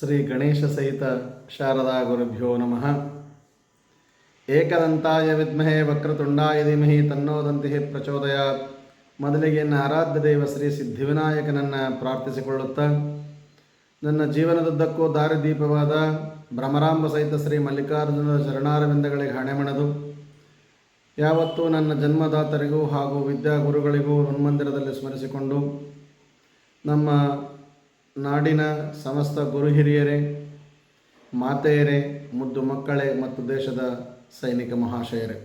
ಶ್ರೀ ಗಣೇಶ ಸಹಿತ ಶಾರದಾ ಗುರುಭ್ಯೋ ನಮಃ. ಏಕದಂತಾಯ ವಿದ್ಮಹೇ ವಕ್ರತುಂಡಾಯ ಧೀಮಹಿ ತನ್ನೋದಂತಿ ಪ್ರಚೋದಯ. ಮೊದಲಿಗೆ ಆರಾಧ್ಯ ದೇವ ಶ್ರೀ ಸಿದ್ಧಿವಿನಾಯಕನನ್ನು ಪ್ರಾರ್ಥಿಸಿಕೊಳ್ಳುತ್ತಾ, ನನ್ನ ಜೀವನದುದ್ದಕ್ಕೂ ದಾರಿದೀಪವಾದ ಭ್ರಮರಾಂಬ ಸಹಿತ ಶ್ರೀ ಮಲ್ಲಿಕಾರ್ಜುನರ ಚರಣಾರವಿಂದಗಳಿಗೆ ಹಣೆಮಣದು ಯಾವತ್ತೂ ನನ್ನ ಜನ್ಮದಾತರಿಗೂ ಹಾಗೂ ವಿದ್ಯಾಗುರುಗಳಿಗೂ ಹನುಮಂದಿರದಲ್ಲಿ ಸ್ಮರಿಸಿಕೊಂಡು ನಮ್ಮ ನಾಡಿನ ಸಮಸ್ತ ಗುರು ಹಿರಿಯರೇ ಮಾತೆಯರೇ, ಮುದ್ದು ಮಕ್ಕಳೇ ಮತ್ತು ದೇಶದ ಸೈನಿಕ ಮಹಾಶಯರೇ,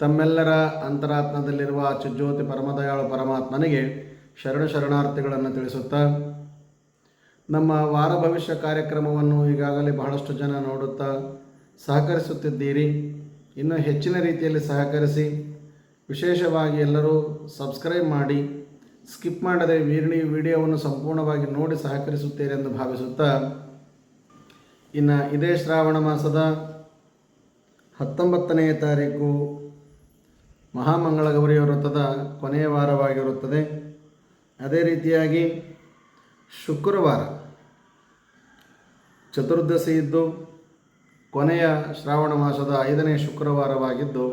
ತಮ್ಮೆಲ್ಲರ ಅಂತರಾತ್ಮದಲ್ಲಿರುವ ಚುಜ್ಯೋತಿ ಪರಮದಯಾಳು ಪರಮಾತ್ಮನಿಗೆ ಶರಣ ಶರಣಾರ್ಥಿಗಳನ್ನು ತಿಳಿಸುತ್ತಾ, ನಮ್ಮ ವಾರ ಭವಿಷ್ಯ ಕಾರ್ಯಕ್ರಮವನ್ನು ಈಗಾಗಲೇ ಬಹಳಷ್ಟು ಜನ ನೋಡುತ್ತಾ ಸಹಕರಿಸುತ್ತಿದ್ದೀರಿ. ಇನ್ನೂ ಹೆಚ್ಚಿನ ರೀತಿಯಲ್ಲಿ ಸಹಕರಿಸಿ ವಿಶೇಷವಾಗಿ ಎಲ್ಲರೂ ಸಬ್ಸ್ಕ್ರೈಬ್ ಮಾಡಿ ಸ್ಕಿಪ್ ಮಾಡದೆ ವೀರಣಿ ವಿಡಿಯೋವನ್ನು ಸಂಪೂರ್ಣವಾಗಿ ನೋಡಿ ಸಹಕರಿಸುತ್ತೇನೆ ಎಂದು ಭಾವಿಸುತ್ತಾ ಇನ್ನು ಇದೇ ಶ್ರಾವಣ ಮಾಸದ ಹತ್ತೊಂಬತ್ತನೆಯ ತಾರೀಕು ಮಹಾಮಂಗಳಗೌರಿಯ ವ್ರತದ ಕೊನೆಯ ವಾರವಾಗಿರುತ್ತದೆ. ಅದೇ ರೀತಿಯಾಗಿ ಶುಕ್ರವಾರ ಚತುರ್ದಶಿ ಇದ್ದು ಕೊನೆಯ ಶ್ರಾವಣ ಮಾಸದ ಐದನೇ ಶುಕ್ರವಾರವಾಗಿದ್ದು,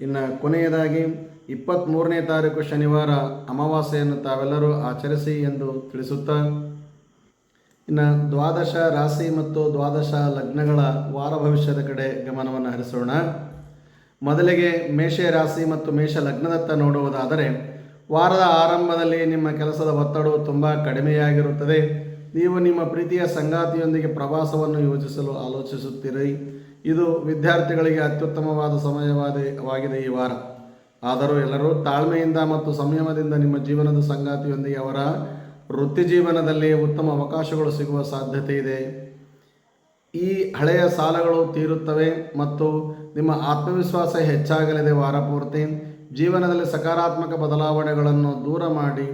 ಇನ್ನು ಕೊನೆಯದಾಗಿ ಇಪ್ಪತ್ತ್ಮೂರನೇ ತಾರೀಕು ಶನಿವಾರ ಅಮಾವಾಸ್ಯೆಯನ್ನು ತಾವೆಲ್ಲರೂ ಆಚರಿಸಿ ಎಂದು ತಿಳಿಸುತ್ತಾ, ಇನ್ನು ದ್ವಾದಶ ರಾಶಿ ಮತ್ತು ದ್ವಾದಶ ಲಗ್ನಗಳ ವಾರ ಭವಿಷ್ಯದ ಕಡೆ ಗಮನವನ್ನು ಹರಿಸೋಣ. ಮೊದಲಿಗೆ ಮೇಷ ರಾಶಿ ಮತ್ತು ಮೇಷ ಲಗ್ನದತ್ತ ನೋಡುವುದಾದರೆ, ವಾರದ ಆರಂಭದಲ್ಲಿ ನಿಮ್ಮ ಕೆಲಸದ ಒತ್ತಡವು ತುಂಬ ಕಡಿಮೆಯಾಗಿರುತ್ತದೆ. ನೀವು ನಿಮ್ಮ ಪ್ರೀತಿಯ ಸಂಗಾತಿಯೊಂದಿಗೆ ಪ್ರವಾಸವನ್ನು ಯೋಜಿಸಲು ಆಲೋಚಿಸುತ್ತೀರಿ. ಇದು ವಿದ್ಯಾರ್ಥಿಗಳಿಗೆ ಅತ್ಯುತ್ತಮವಾದ ಸಮಯವಾದ ಈ ವಾರ. ಆದರೂ ಎಲ್ಲರೂ ತಾಳ್ಮೆಯಿಂದ ಮತ್ತು ಸಂಯಮದಿಂದ ನಿಮ್ಮ ಜೀವನದ ಸಂಗಾತಿಯೊಂದಿಗೆ ಅವರ ವೃತ್ತಿ ಜೀವನದಲ್ಲಿ ಉತ್ತಮ ಅವಕಾಶಗಳು ಸಿಗುವ ಸಾಧ್ಯತೆ ಇದೆ. ಈ ಹಳೆಯ ಸಾಲಗಳು ತೀರುತ್ತವೆ ಮತ್ತು ನಿಮ್ಮ ಆತ್ಮವಿಶ್ವಾಸ ಹೆಚ್ಚಾಗಲಿದೆ ವಾರ ಪೂರ್ತಿ ಜೀವನದಲ್ಲಿ ಸಕಾರಾತ್ಮಕ ಬದಲಾವಣೆಗಳನ್ನು ದೂರ ಮಾಡಿ,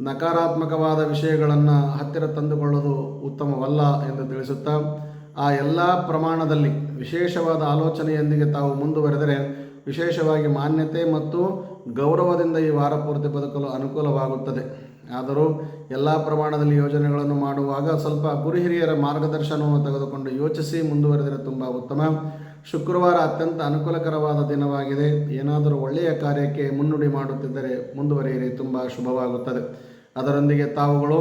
ನಕಾರಾತ್ಮಕವಾದ ವಿಷಯಗಳನ್ನು ಹತ್ತಿರ ತಂದುಕೊಳ್ಳೋದು ಉತ್ತಮವಲ್ಲ ಎಂದು ತಿಳಿಸುತ್ತಾ, ಆ ಎಲ್ಲ ಪ್ರಮಾಣದಲ್ಲಿ ವಿಶೇಷವಾದ ಆಲೋಚನೆಯೊಂದಿಗೆ ತಾವು ಮುಂದುವರೆದರೆ ವಿಶೇಷವಾಗಿ ಮಾನ್ಯತೆ ಮತ್ತು ಗೌರವದಿಂದ ಈ ವಾರ ಪೂರ್ತಿ ಬದುಕಲು ಅನುಕೂಲವಾಗುತ್ತದೆ. ಆದರೂ ಎಲ್ಲ ಪ್ರಮಾಣದಲ್ಲಿ ಯೋಜನೆಗಳನ್ನು ಮಾಡುವಾಗ ಸ್ವಲ್ಪ ಗುರು ಹಿರಿಯರ ಮಾರ್ಗದರ್ಶನವನ್ನು ತೆಗೆದುಕೊಂಡು ಯೋಚಿಸಿ ಮುಂದುವರೆದರೆ ತುಂಬ ಉತ್ತಮ. ಶುಕ್ರವಾರ ಅತ್ಯಂತ ಅನುಕೂಲಕರವಾದ ದಿನವಾಗಿದೆ. ಏನಾದರೂ ಒಳ್ಳೆಯ ಕಾರ್ಯಕ್ಕೆ ಮುನ್ನುಡಿ ಮಾಡುತ್ತಿದ್ದರೆ ಮುಂದುವರಿಯಿರಿ, ತುಂಬ ಶುಭವಾಗುತ್ತದೆ. ಅದರೊಂದಿಗೆ ತಾವುಗಳು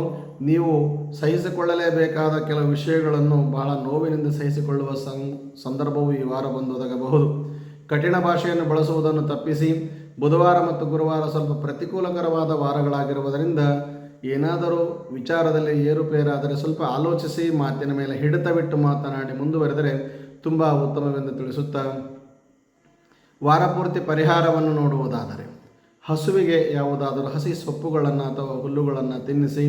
ನೀವು ಸಹಿಸಿಕೊಳ್ಳಲೇಬೇಕಾದ ಕೆಲವು ವಿಷಯಗಳನ್ನು ಬಹಳ ನೋವಿನಿಂದ ಸಹಿಸಿಕೊಳ್ಳುವ ಸಂದರ್ಭವು ಈ ವಾರ ಬಂದೊದಗಬಹುದು. ಕಠಿಣ ಭಾಷೆಯನ್ನು ಬಳಸುವುದನ್ನು ತಪ್ಪಿಸಿ ಬುಧವಾರ ಮತ್ತು ಗುರುವಾರ ಸ್ವಲ್ಪ ಪ್ರತಿಕೂಲಕರವಾದ ವಾರಗಳಾಗಿರುವುದರಿಂದ ಏನಾದರೂ ವಿಚಾರದಲ್ಲಿ ಏರುಪೇರಾದರೆ ಸ್ವಲ್ಪ ಆಲೋಚಿಸಿ ಮಾತಿನ ಮೇಲೆ ಹಿಡಿತವಿಟ್ಟು ಮಾತನಾಡಿ ಮುಂದುವರೆದರೆ ತುಂಬ ಉತ್ತಮವೆಂದು ತಿಳಿಸುತ್ತಾ ವಾರಪೂರ್ತಿ ಪರಿಹಾರವನ್ನು ನೋಡುವುದಾದರೆ ಹಸುವಿಗೆ ಯಾವುದಾದರೂ ಹಸಿ ಸೊಪ್ಪುಗಳನ್ನು ಅಥವಾ ಹುಲ್ಲುಗಳನ್ನು ತಿನ್ನಿಸಿ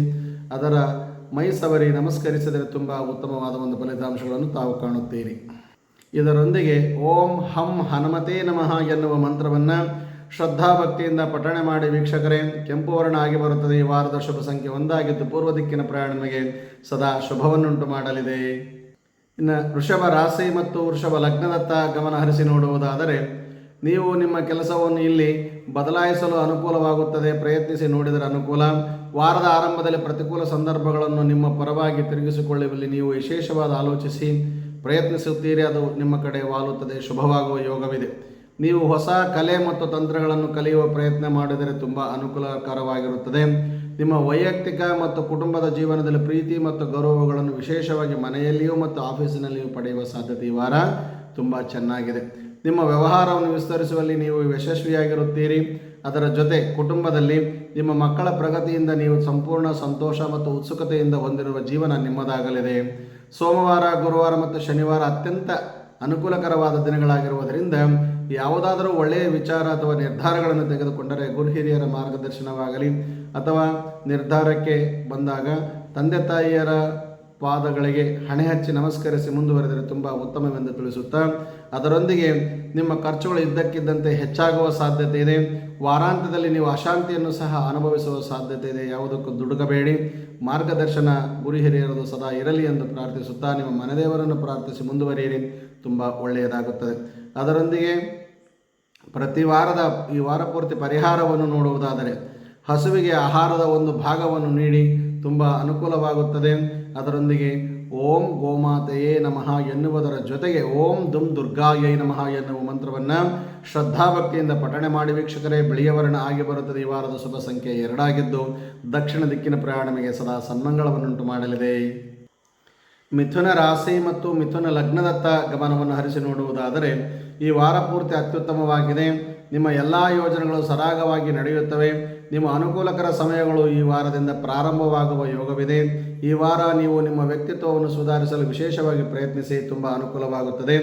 ಅದರ ಮೈ ಸವರಿ ನಮಸ್ಕರಿಸಿದರೆ ತುಂಬ ಉತ್ತಮವಾದ ಒಂದು ಫಲಿತಾಂಶಗಳನ್ನು ತಾವು ಕಾಣುತ್ತೀರಿ. ಇದರೊಂದಿಗೆ ಓಂ ಹಂ ಹನುಮತೇ ನಮಃ ಎನ್ನುವ ಮಂತ್ರವನ್ನು ಶ್ರದ್ಧಾಭಕ್ತಿಯಿಂದ ಪಠಣೆ ಮಾಡಿ ವೀಕ್ಷಕರೇ, ಕೆಂಪು ವರ್ಣ ಆಗಿ ಬರುತ್ತದೆ. ಈ ವಾರದ ಶುಭ ಸಂಖ್ಯೆ ಒಂದಾಗಿದ್ದು ಪೂರ್ವ ದಿಕ್ಕಿನ ಪ್ರಯಾಣ ನಿಮಗೆ ಸದಾ ಶುಭವನ್ನುಂಟು ಮಾಡಲಿದೆ. ಇನ್ನು ವೃಷಭ ರಾಶಿ ಮತ್ತು ವೃಷಭ ಲಗ್ನದತ್ತ ಗಮನ ಹರಿಸಿ ನೋಡುವುದಾದರೆ, ನೀವು ನಿಮ್ಮ ಕೆಲಸವನ್ನು ಇಲ್ಲಿ ಬದಲಾಯಿಸಲು ಅನುಕೂಲವಾಗುತ್ತದೆ. ಪ್ರಯತ್ನಿಸಿ ನೋಡಿದರೆ ಅನುಕೂಲ. ವಾರದ ಆರಂಭದಲ್ಲಿ ಪ್ರತಿಕೂಲ ಸಂದರ್ಭಗಳನ್ನು ನಿಮ್ಮ ಪರವಾಗಿ ತಿರುಗಿಸಿಕೊಳ್ಳುವಲ್ಲಿ ನೀವು ವಿಶೇಷವಾದ ಆಲೋಚಿಸಿ ಪ್ರಯತ್ನಿಸುತ್ತೀರಿ, ಅದು ನಿಮ್ಮ ಕಡೆ ವಾಲುತ್ತದೆ, ಶುಭವಾಗುವ ಯೋಗವಿದೆ. ನೀವು ಹೊಸ ಕಲೆ ಮತ್ತು ತಂತ್ರಗಳನ್ನು ಕಲಿಯುವ ಪ್ರಯತ್ನ ಮಾಡಿದರೆ ತುಂಬ ಅನುಕೂಲಕರವಾಗಿರುತ್ತದೆ. ನಿಮ್ಮ ವೈಯಕ್ತಿಕ ಮತ್ತು ಕುಟುಂಬದ ಜೀವನದಲ್ಲಿ ಪ್ರೀತಿ ಮತ್ತು ಗೌರವಗಳನ್ನು ವಿಶೇಷವಾಗಿ ಮನೆಯಲ್ಲಿಯೂ ಮತ್ತು ಆಫೀಸಿನಲ್ಲಿಯೂ ಪಡೆಯುವ ಸಾಧ್ಯತೆ ಈ ವಾರ ತುಂಬ ಚೆನ್ನಾಗಿದೆ. ನಿಮ್ಮ ವ್ಯವಹಾರವನ್ನು ವಿಸ್ತರಿಸುವಲ್ಲಿ ನೀವು ಯಶಸ್ವಿಯಾಗಿರುತ್ತೀರಿ. ಅದರ ಜೊತೆ ಕುಟುಂಬದಲ್ಲಿ ನಿಮ್ಮ ಮಕ್ಕಳ ಪ್ರಗತಿಯಿಂದ ನೀವು ಸಂಪೂರ್ಣ ಸಂತೋಷ ಮತ್ತು ಉತ್ಸುಕತೆಯಿಂದ ಹೊಂದಿರುವ ಜೀವನ ನಿಮ್ಮದಾಗಲಿದೆ. ಸೋಮವಾರ, ಗುರುವಾರ ಮತ್ತು ಶನಿವಾರ ಅತ್ಯಂತ ಅನುಕೂಲಕರವಾದ ದಿನಗಳಾಗಿರುವುದರಿಂದ ಯಾವುದಾದರೂ ಒಳ್ಳೆಯ ವಿಚಾರ ಅಥವಾ ನಿರ್ಧಾರಗಳನ್ನು ತೆಗೆದುಕೊಂಡರೆ ಗುರು ಹಿರಿಯರ ಮಾರ್ಗದರ್ಶನವಾಗಲಿ ಅಥವಾ ನಿರ್ಧಾರಕ್ಕೆ ಬಂದಾಗ ತಂದೆ ತಾಯಿಯರ ಪಾದಗಳಿಗೆ ಹಣೆ ಹಚ್ಚಿ ನಮಸ್ಕರಿಸಿ ಮುಂದುವರೆದರೆ ತುಂಬ ಉತ್ತಮವೆಂದು ತಿಳಿಸುತ್ತಾ, ಅದರೊಂದಿಗೆ ನಿಮ್ಮ ಖರ್ಚುಗಳು ಇದ್ದಕ್ಕಿದ್ದಂತೆ ಹೆಚ್ಚಾಗುವ ಸಾಧ್ಯತೆ ಇದೆ. ವಾರಾಂತ್ಯದಲ್ಲಿ ನೀವು ಅಶಾಂತಿಯನ್ನು ಸಹ ಅನುಭವಿಸುವ ಸಾಧ್ಯತೆ ಇದೆ. ಯಾವುದಕ್ಕೂ ದುಡುಕಬೇಡಿ. ಮಾರ್ಗದರ್ಶನ ಗುರು ಹಿರಿಯರದು ಸದಾ ಇರಲಿ ಎಂದು ಪ್ರಾರ್ಥಿಸುತ್ತಾ ನಿಮ್ಮ ಮನೆದೇವರನ್ನು ಪ್ರಾರ್ಥಿಸಿ ಮುಂದುವರಿಯಿರಿ. ತುಂಬ ಒಳ್ಳೆಯದಾಗುತ್ತದೆ. ಅದರೊಂದಿಗೆ ಪ್ರತಿ ವಾರದ ಈ ವಾರ ಪೂರ್ತಿ ಪರಿಹಾರವನ್ನು ನೋಡುವುದಾದರೆ ಹಸುವಿಗೆ ಆಹಾರದ ಒಂದು ಭಾಗವನ್ನು ನೀಡಿ ತುಂಬ ಅನುಕೂಲವಾಗುತ್ತದೆ. ಅದರೊಂದಿಗೆ ಓಂ ಗೋಮಾತೆಯೇ ನಮಃ ಎನ್ನುವುದರ ಜೊತೆಗೆ ಓಂ ದುಂ ದುರ್ಗಾಯೈ ನಮಃ ಎನ್ನುವ ಮಂತ್ರವನ್ನು ಶ್ರದ್ಧಾಭಕ್ತಿಯಿಂದ ಪಠಣೆ ಮಾಡಿ ವೀಕ್ಷಕರೇ, ಬಿಳಿಯವರ್ಣ ಆಗಿ ಬರುತ್ತದೆ. ಈ ವಾರದ ಶುಭ ಸಂಖ್ಯೆ ಎರಡಾಗಿದ್ದು, ದಕ್ಷಿಣ ದಿಕ್ಕಿನ ಪ್ರಯಾಣ ನಿಮಗೆ ಸದಾ ಸನ್ಮಂಗಳವನ್ನುಂಟು ಮಾಡಲಿದೆ. ಮಿಥುನ ರಾಶಿ ಮತ್ತು ಮಿಥುನ ಲಗ್ನದತ್ತ ಗಮನವನ್ನು ಹರಿಸಿ ನೋಡುವುದಾದರೆ, ಈ ವಾರ ಪೂರ್ತಿ ಅತ್ಯುತ್ತಮವಾಗಿದೆ. ನಿಮ್ಮ ಎಲ್ಲ ಯೋಜನೆಗಳು ಸರಾಗವಾಗಿ ನಡೆಯುತ್ತವೆ. ನಿಮ್ಮ ಅನುಕೂಲಕರ ಸಮಯಗಳು ಈ ವಾರದಿಂದ ಪ್ರಾರಂಭವಾಗುವ ಯೋಗವಿದೆ. ಈ ವಾರ ನೀವು ನಿಮ್ಮ ವ್ಯಕ್ತಿತ್ವವನ್ನು ಸುಧಾರಿಸಲು ವಿಶೇಷವಾಗಿ ಪ್ರಯತ್ನಿಸಿ, ತುಂಬ ಅನುಕೂಲವಾಗುತ್ತದೆ.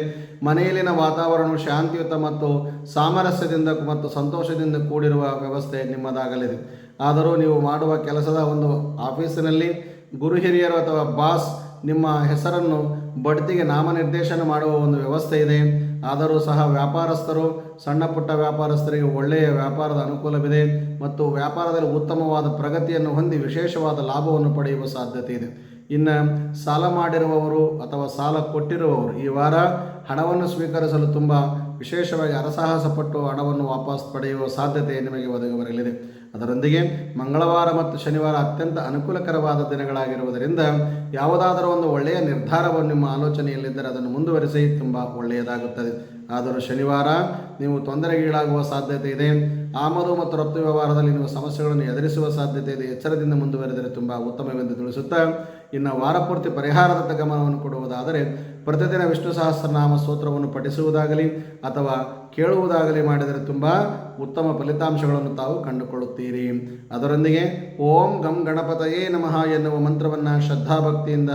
ಮನೆಯಲ್ಲಿನ ವಾತಾವರಣವು ಶಾಂತಿಯುತ ಮತ್ತು ಸಾಮರಸ್ಯದಿಂದ ಮತ್ತು ಸಂತೋಷದಿಂದ ಕೂಡಿರುವ ವ್ಯವಸ್ಥೆ ನಿಮ್ಮದಾಗಲಿದೆ. ಆದರೂ ನೀವು ಮಾಡುವ ಕೆಲಸದ ಒಂದು ಆಫೀಸಿನಲ್ಲಿ ಗುರು ಹಿರಿಯರು ಅಥವಾ ಬಾಸ್ ನಿಮ್ಮ ಹೆಸರನ್ನು ಬಡ್ತಿಗೆ ನಾಮನಿರ್ದೇಶನ ಮಾಡುವ ಒಂದು ವ್ಯವಸ್ಥೆ ಇದೆ. ಆದರೂ ಸಹ ವ್ಯಾಪಾರಸ್ಥರು, ಸಣ್ಣ ಪುಟ್ಟ ವ್ಯಾಪಾರಸ್ಥರಿಗೆ ಒಳ್ಳೆಯ ವ್ಯಾಪಾರದ ಅನುಕೂಲವಿದೆ. ಮತ್ತು ವ್ಯಾಪಾರದಲ್ಲಿ ಉತ್ತಮವಾದ ಪ್ರಗತಿಯನ್ನು ಹೊಂದಿ ವಿಶೇಷವಾದ ಲಾಭವನ್ನು ಪಡೆಯುವ ಸಾಧ್ಯತೆ ಇದೆ. ಇನ್ನು ಸಾಲ ಮಾಡಿರುವವರು ಅಥವಾ ಸಾಲ ಕೊಟ್ಟಿರುವವರು ಈ ವಾರ ಹಣವನ್ನು ಸ್ವೀಕರಿಸಲು ತುಂಬ ವಿಶೇಷವಾಗಿ ಅರಸಾಹಸಪಟ್ಟು ಹಣವನ್ನು ವಾಪಸ್ ಪಡೆಯುವ ಸಾಧ್ಯತೆ ನಿಮಗೆ ಒದಗಿ ಬರಲಿದೆ. ಅದರೊಂದಿಗೆ ಮಂಗಳವಾರ ಮತ್ತು ಶನಿವಾರ ಅತ್ಯಂತ ಅನುಕೂಲಕರವಾದ ದಿನಗಳಾಗಿರುವುದರಿಂದ ಯಾವುದಾದರೂ ಒಂದು ಒಳ್ಳೆಯ ನಿರ್ಧಾರವನ್ನು ನಿಮ್ಮ ಆಲೋಚನೆಯಲ್ಲಿದ್ದರೆ ಅದನ್ನು ಮುಂದುವರಿಸಿ ತುಂಬ ಒಳ್ಳೆಯದಾಗುತ್ತದೆ. ಆದರೂ ಶನಿವಾರ ನೀವು ತೊಂದರೆಗೀಡಾಗುವ ಸಾಧ್ಯತೆ ಇದೆ. ಆಮದು ಮತ್ತು ರಫ್ತು ವ್ಯವಹಾರದಲ್ಲಿ ನೀವು ಸಮಸ್ಯೆಗಳನ್ನು ಎದುರಿಸುವ ಸಾಧ್ಯತೆ ಇದೆ. ಎಚ್ಚರದಿಂದ ಮುಂದುವರೆದರೆ ತುಂಬ ಉತ್ತಮವೆಂದು ತಿಳಿಸುತ್ತಾ, ಇನ್ನು ವಾರಪೂರ್ತಿ ಪರಿಹಾರದತ್ತ ಗಮನವನ್ನು ಕೊಡುವುದಾದರೆ ಪ್ರತಿದಿನ ವಿಷ್ಣು ಸಹಸ್ರನಾಮ ಸ್ತೋತ್ರವನ್ನು ಪಠಿಸುವುದಾಗಲಿ ಅಥವಾ ಕೇಳುವುದಾಗಲಿ ಮಾಡಿದರೆ ತುಂಬ ಉತ್ತಮ ಫಲಿತಾಂಶಗಳನ್ನು ತಾವು ಕಂಡುಕೊಳ್ಳುತ್ತೀರಿ. ಅದರೊಂದಿಗೆ ಓಂ ಗಂ ಗಣಪತಯೇ ನಮಃ ಎನ್ನುವ ಮಂತ್ರವನ್ನು ಶ್ರದ್ಧಾಭಕ್ತಿಯಿಂದ,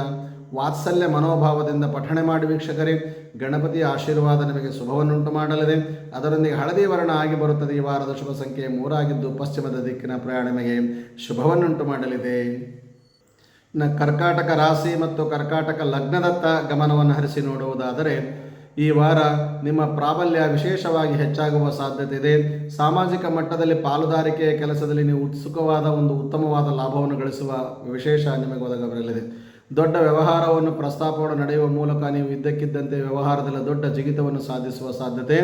ವಾತ್ಸಲ್ಯ ಮನೋಭಾವದಿಂದ ಪಠಣೆ ಮಾಡಿ ವೀಕ್ಷಕರೇ, ಗಣಪತಿಯ ಆಶೀರ್ವಾದ ನಿಮಗೆ ಶುಭವನ್ನುಂಟು ಮಾಡಲಿದೆ. ಅದರೊಂದಿಗೆ ಹಳದಿ ವರ್ಣ ಆಗಿ ಬರುತ್ತದೆ. ಈ ವಾರದ ಶುಭ ಸಂಖ್ಯೆ ಮೂರಾಗಿದ್ದು ಪಶ್ಚಿಮದ ದಿಕ್ಕಿನ ಪ್ರಯಾಣ ನಿಮಗೆ ಶುಭವನ್ನುಂಟು ಮಾಡಲಿದೆ. ಇನ್ನು ಕರ್ಕಾಟಕ ರಾಶಿ ಮತ್ತು ಕರ್ಕಾಟಕ ಲಗ್ನದತ್ತ ಗಮನವನ್ನು ಹರಿಸಿ ನೋಡುವುದಾದರೆ, ಈ ವಾರ ನಿಮ್ಮ ಪ್ರಾಬಲ್ಯ ವಿಶೇಷವಾಗಿ ಹೆಚ್ಚಾಗುವ ಸಾಧ್ಯತೆ ಇದೆ ಸಾಮಾಜಿಕ ಮಟ್ಟದಲ್ಲಿ ಪಾಲುದಾರಿಕೆಯ ಕೆಲಸದಲ್ಲಿ ನೀವು ಉತ್ಸುಕವಾದ ಒಂದು ಉತ್ತಮವಾದ ಲಾಭವನ್ನು ಗಳಿಸುವ ವಿಶೇಷ ನಿಮಗೆ ಒದಗಬರಲಿದೆ. ದೊಡ್ಡ ವ್ಯವಹಾರವನ್ನು ಪ್ರಸ್ತಾಪವನ್ನು ನಡೆಯುವ ಮೂಲಕ ನೀವು ಇದ್ದಕ್ಕಿದ್ದಂತೆ ವ್ಯವಹಾರದಲ್ಲಿ ದೊಡ್ಡ ಜಿಗಿತವನ್ನು ಸಾಧಿಸುವ ಸಾಧ್ಯತೆ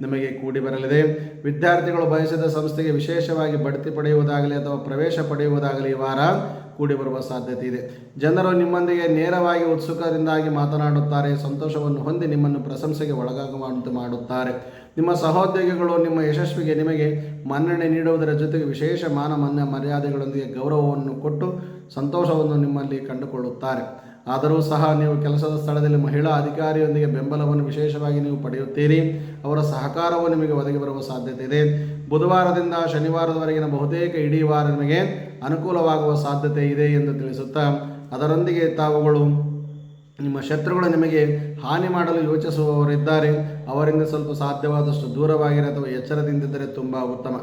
ನಿಮಗೆ ಕೂಡಿ ಬರಲಿದೆ ವಿದ್ಯಾರ್ಥಿಗಳು ಬಯಸಿದ ಸಂಸ್ಥೆಗೆ ವಿಶೇಷವಾಗಿ ಬಡ್ತಿ ಪಡೆಯುವುದಾಗಲಿ ಅಥವಾ ಪ್ರವೇಶ ಪಡೆಯುವುದಾಗಲಿ ಈ ವಾರ ಕೂಡಿ ಬರುವ ಸಾಧ್ಯತೆ ಇದೆ. ಜನರು ನಿಮ್ಮೊಂದಿಗೆ ನೇರವಾಗಿ ಉತ್ಸುಕದಿಂದಾಗಿ ಮಾತನಾಡುತ್ತಾರೆ, ಸಂತೋಷವನ್ನು ಹೊಂದಿ ನಿಮ್ಮನ್ನು ಪ್ರಶಂಸೆಗೆ ಒಳಗಾಗುವಂತೆ ಮಾಡುತ್ತಾರೆ. ನಿಮ್ಮ ಸಹೋದ್ಯೋಗಿಗಳು ನಿಮ್ಮ ಯಶಸ್ವಿಗೆ ನಿಮಗೆ ಮನ್ನಣೆ ನೀಡುವುದರ ಜೊತೆಗೆ ವಿಶೇಷ ಮಾನ ಮನ್ನ ಮರ್ಯಾದೆಗಳೊಂದಿಗೆ ಗೌರವವನ್ನು ಕೊಟ್ಟು ಸಂತೋಷವನ್ನು ನಿಮ್ಮಲ್ಲಿ ಕಂಡುಕೊಳ್ಳುತ್ತಾರೆ. ಆದರೂ ಸಹ ನೀವು ಕೆಲಸದ ಸ್ಥಳದಲ್ಲಿ ಮಹಿಳಾ ಅಧಿಕಾರಿಯೊಂದಿಗೆ ಬೆಂಬಲವನ್ನು ವಿಶೇಷವಾಗಿ ನೀವು ಪಡೆಯುತ್ತೀರಿ. ಅವರ ಸಹಕಾರವು ನಿಮಗೆ ಒದಗಿ ಬರುವ ಸಾಧ್ಯತೆ ಇದೆ. ಬುಧವಾರದಿಂದ ಶನಿವಾರದವರೆಗಿನ ಬಹುತೇಕ ಇಡೀ ವಾರ ನಿಮಗೆ ಅನುಕೂಲವಾಗುವ ಸಾಧ್ಯತೆ ಇದೆ ಎಂದು ತಿಳಿಸುತ್ತಾ, ಅದರೊಂದಿಗೆ ತಾವುಗಳು ನಿಮ್ಮ ಶತ್ರುಗಳು ನಿಮಗೆ ಹಾನಿ ಮಾಡಲು ಯೋಚಿಸುವವರಿದ್ದಾರೆ. ಅವರಿಂದ ಸ್ವಲ್ಪ ಸಾಧ್ಯವಾದಷ್ಟು ದೂರವಾಗಿರೆ ಅಥವಾ ಎಚ್ಚರದಿಂದಿದ್ದರೆ ತುಂಬ ಉತ್ತಮ.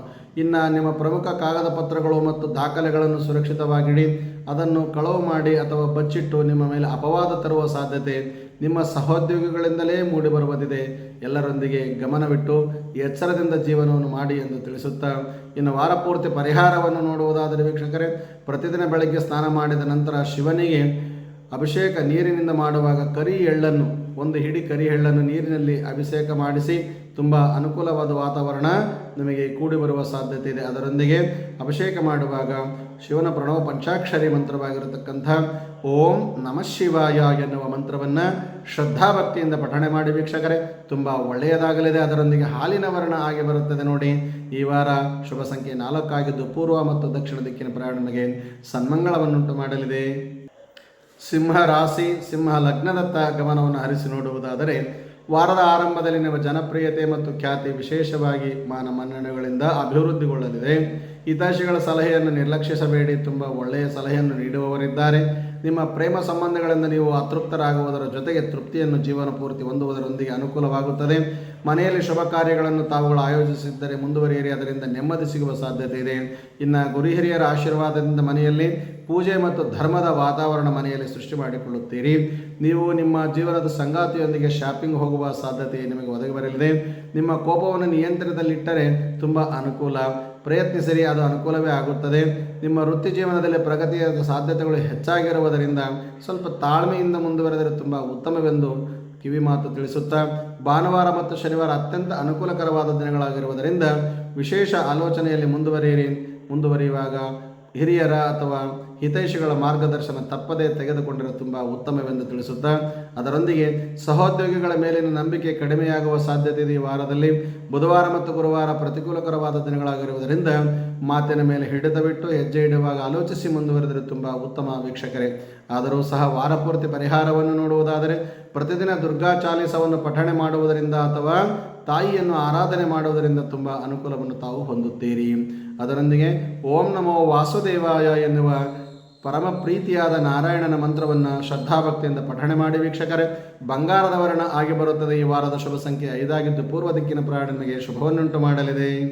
ಇನ್ನು ನಿಮ್ಮ ಪ್ರಮುಖ ಕಾಗದ ಪತ್ರಗಳು ಮತ್ತು ದಾಖಲೆಗಳನ್ನು ಸುರಕ್ಷಿತವಾಗಿಡಿ, ಅದನ್ನು ಕಳವು ಮಾಡಿ ಅಥವಾ ಬಚ್ಚಿಟ್ಟು ನಿಮ್ಮ ಮೇಲೆ ಅಪವಾದ ತರುವ ಸಾಧ್ಯತೆ ನಿಮ್ಮ ಸಹೋದ್ಯೋಗಿಗಳಿಂದಲೇ ಮೂಡಿಬರುವುದಿದೆ ಎಲ್ಲರೊಂದಿಗೆ ಗಮನವಿಟ್ಟು ಎಚ್ಚರದಿಂದ ಜೀವನವನ್ನು ಮಾಡಿ ಎಂದು ತಿಳಿಸುತ್ತಾ. ಇನ್ನು ವಾರಪೂರ್ತಿ ಪರಿಹಾರವನ್ನು ನೋಡುವುದಾದರೆ ವೀಕ್ಷಕರೇ, ಪ್ರತಿದಿನ ಬೆಳಗ್ಗೆ ಸ್ನಾನ ಮಾಡಿದ ನಂತರ ಶಿವನಿಗೆ ಅಭಿಷೇಕ ನೀರಿನಿಂದ ಮಾಡುವಾಗ ಕರಿ ಎಳ್ಳನ್ನು, ಒಂದು ಹಿಡಿ ಕರಿ ಎಳ್ಳನ್ನು ನೀರಿನಲ್ಲಿ ಅಭಿಷೇಕ ಮಾಡಿಸಿ ತುಂಬ ಅನುಕೂಲವಾದ ವಾತಾವರಣ ನಿಮಗೆ ಕೂಡಿ ಬರುವ ಸಾಧ್ಯತೆ ಇದೆ. ಅದರೊಂದಿಗೆ ಅಭಿಷೇಕ ಮಾಡುವಾಗ ಶಿವನ ಪ್ರಣವ ಪಂಚಾಕ್ಷರಿ ಮಂತ್ರವಾಗಿರತಕ್ಕಂಥ ಓಂ ನಮಃ ಶಿವಾಯ ಎನ್ನುವ ಮಂತ್ರವನ್ನು ಶ್ರದ್ಧಾಭಕ್ತಿಯಿಂದ ಪಠಣೆ ಮಾಡಿ ವೀಕ್ಷಕರೇ, ತುಂಬ ಒಳ್ಳೆಯದಾಗಲಿದೆ. ಅದರೊಂದಿಗೆ ಹಾಲಿನ ವರ್ಣ ಆಗಿ ಬರುತ್ತದೆ ನೋಡಿ. ಈ ವಾರ ಶುಭ ಸಂಖ್ಯೆ ನಾಲ್ಕಾಗಿದ್ದು ಪೂರ್ವ ಮತ್ತು ದಕ್ಷಿಣ ದಿಕ್ಕಿನ ಪ್ರಯಾಣ ನಿಮಗೆ ಸನ್ಮಂಗಳವನ್ನುಂಟು ಮಾಡಲಿದೆ. ಸಿಂಹ ರಾಶಿ, ಸಿಂಹ ಲಗ್ನದತ್ತ ಗಮನವನ್ನು ಹರಿಸಿ ನೋಡುವುದಾದರೆ ವಾರದ ಆರಂಭದಲ್ಲಿ ನಿಮ್ಮ ಜನಪ್ರಿಯತೆ ಮತ್ತು ಖ್ಯಾತಿ ವಿಶೇಷವಾಗಿ ಮಾನ ಮನ್ನಣೆಗಳಿಂದ ಅಭಿವೃದ್ಧಿಗೊಳ್ಳಲಿದೆ. ಹಿತಾಶಿಗಳ ಸಲಹೆಯನ್ನು ನಿರ್ಲಕ್ಷಿಸಬೇಡಿ. ತುಂಬ ಒಳ್ಳೆಯ ಸಲಹೆಯನ್ನು ನೀಡುವವರಿದ್ದಾರೆ. ನಿಮ್ಮ ಪ್ರೇಮ ಸಂಬಂಧಗಳಿಂದ ನೀವು ಅತೃಪ್ತರಾಗುವುದರ ಜೊತೆಗೆ ತೃಪ್ತಿಯನ್ನು ಜೀವನ ಪೂರ್ತಿ ಹೊಂದುವುದರೊಂದಿಗೆ ಅನುಕೂಲವಾಗುತ್ತದೆ. ಮನೆಯಲ್ಲಿ ಶುಭ ಕಾರ್ಯಗಳನ್ನು ತಾವುಗಳು ಆಯೋಜಿಸಿದ್ದರೆ ಮುಂದುವರಿಯರಿ, ಅದರಿಂದ ನೆಮ್ಮದಿ ಸಿಗುವ ಸಾಧ್ಯತೆ ಇದೆ. ಇನ್ನು ಗುರು ಹಿರಿಯರ ಆಶೀರ್ವಾದದಿಂದ ಮನೆಯಲ್ಲಿ ಪೂಜೆ ಮತ್ತು ಧರ್ಮದ ವಾತಾವರಣ ಮನೆಯಲ್ಲಿ ಸೃಷ್ಟಿ ಮಾಡಿಕೊಳ್ಳುತ್ತೀರಿ. ನೀವು ನಿಮ್ಮ ಜೀವನದ ಸಂಗಾತಿಯೊಂದಿಗೆ ಶಾಪಿಂಗ್ ಹೋಗುವ ಸಾಧ್ಯತೆ ನಿಮಗೆ ಒದಗಿ ಬರಲಿದೆ. ನಿಮ್ಮ ಕೋಪವನ್ನು ನಿಯಂತ್ರಣದಲ್ಲಿಟ್ಟರೆ ತುಂಬ ಅನುಕೂಲ. ಪ್ರಯತ್ನಿಸಿರಿ, ಅದು ಅನುಕೂಲವೇ ಆಗುತ್ತದೆ. ನಿಮ್ಮ ವೃತ್ತಿ ಜೀವನದಲ್ಲಿ ಪ್ರಗತಿಯ ಸಾಧ್ಯತೆಗಳು ಹೆಚ್ಚಾಗಿರುವುದರಿಂದ ಸ್ವಲ್ಪ ತಾಳ್ಮೆಯಿಂದ ಮುಂದುವರೆದರೆ ತುಂಬ ಉತ್ತಮವೆಂದು ಕಿವಿ ಮಾತು ತಿಳಿಸುತ್ತಾ, ಭಾನುವಾರ ಮತ್ತು ಶನಿವಾರ ಅತ್ಯಂತ ಅನುಕೂಲಕರವಾದ ದಿನಗಳಾಗಿರುವುದರಿಂದ ವಿಶೇಷ ಆಲೋಚನೆಯಲ್ಲಿ ಮುಂದುವರಿಯಿರಿ. ಮುಂದುವರಿಯುವಾಗ ಹಿರಿಯರ ಅಥವಾ ಹಿತೈಷಿಗಳ ಮಾರ್ಗದರ್ಶನ ತಪ್ಪದೇ ತೆಗೆದುಕೊಂಡಿರೋ ತುಂಬ ಉತ್ತಮವೆಂದು ತಿಳಿಸುತ್ತಾ, ಅದರೊಂದಿಗೆ ಸಹೋದ್ಯೋಗಿಗಳ ಮೇಲಿನ ನಂಬಿಕೆ ಕಡಿಮೆಯಾಗುವ ಸಾಧ್ಯತೆ ಇದೆ ಈ ವಾರದಲ್ಲಿ. ಬುಧವಾರ ಮತ್ತು ಗುರುವಾರ ಪ್ರತಿಕೂಲಕರವಾದ ದಿನಗಳಾಗಿರುವುದರಿಂದ ಮಾತಿನ ಮೇಲೆ ಹಿಡಿತವಿಟ್ಟು ಹೆಜ್ಜೆ ಇಡುವಾಗ ಆಲೋಚಿಸಿ ಮುಂದುವರೆದರೆ ತುಂಬ ಉತ್ತಮ ವೀಕ್ಷಕರೇ. ಆದರೂ ಸಹ ವಾರಪೂರ್ತಿ ಪರಿಹಾರವನ್ನು ನೋಡುವುದಾದರೆ, ಪ್ರತಿದಿನ ದುರ್ಗಾ ಚಾಲಿಸವನ್ನು ಪಠಣೆ ಮಾಡುವುದರಿಂದ ಅಥವಾ ತಾಯಿಯನ್ನು ಆರಾಧನೆ ಮಾಡುವುದರಿಂದ ತುಂಬ ಅನುಕೂಲವನ್ನು ತಾವು ಹೊಂದುತ್ತೀರಿ. ಅದರೊಂದಿಗೆ ಓಂ ನಮೋ ವಾಸುದೇವಾಯ ಎನ್ನುವ ಪರಮ ಪ್ರೀತಿಯಾದ ನಾರಾಯಣನ ಮಂತ್ರವನ್ನು ಶ್ರದ್ಧಾಭಕ್ತಿಯಿಂದ ಪಠಣೆ ಮಾಡಿ ವೀಕ್ಷಕರೇ, ಬಂಗಾರದ ವರ್ಣ ಆಗಿ ಬರುತ್ತದೆ ಈ ವಾರದ ಶುಭ ಸಂಖ್ಯೆ ಐದಾಗಿದ್ದು ಪೂರ್ವ ದಿಕ್ಕಿನ ಪ್ರಾಣಿಗೆ ಶುಭವನ್ನುಂಟು ಮಾಡಲಿದೆ.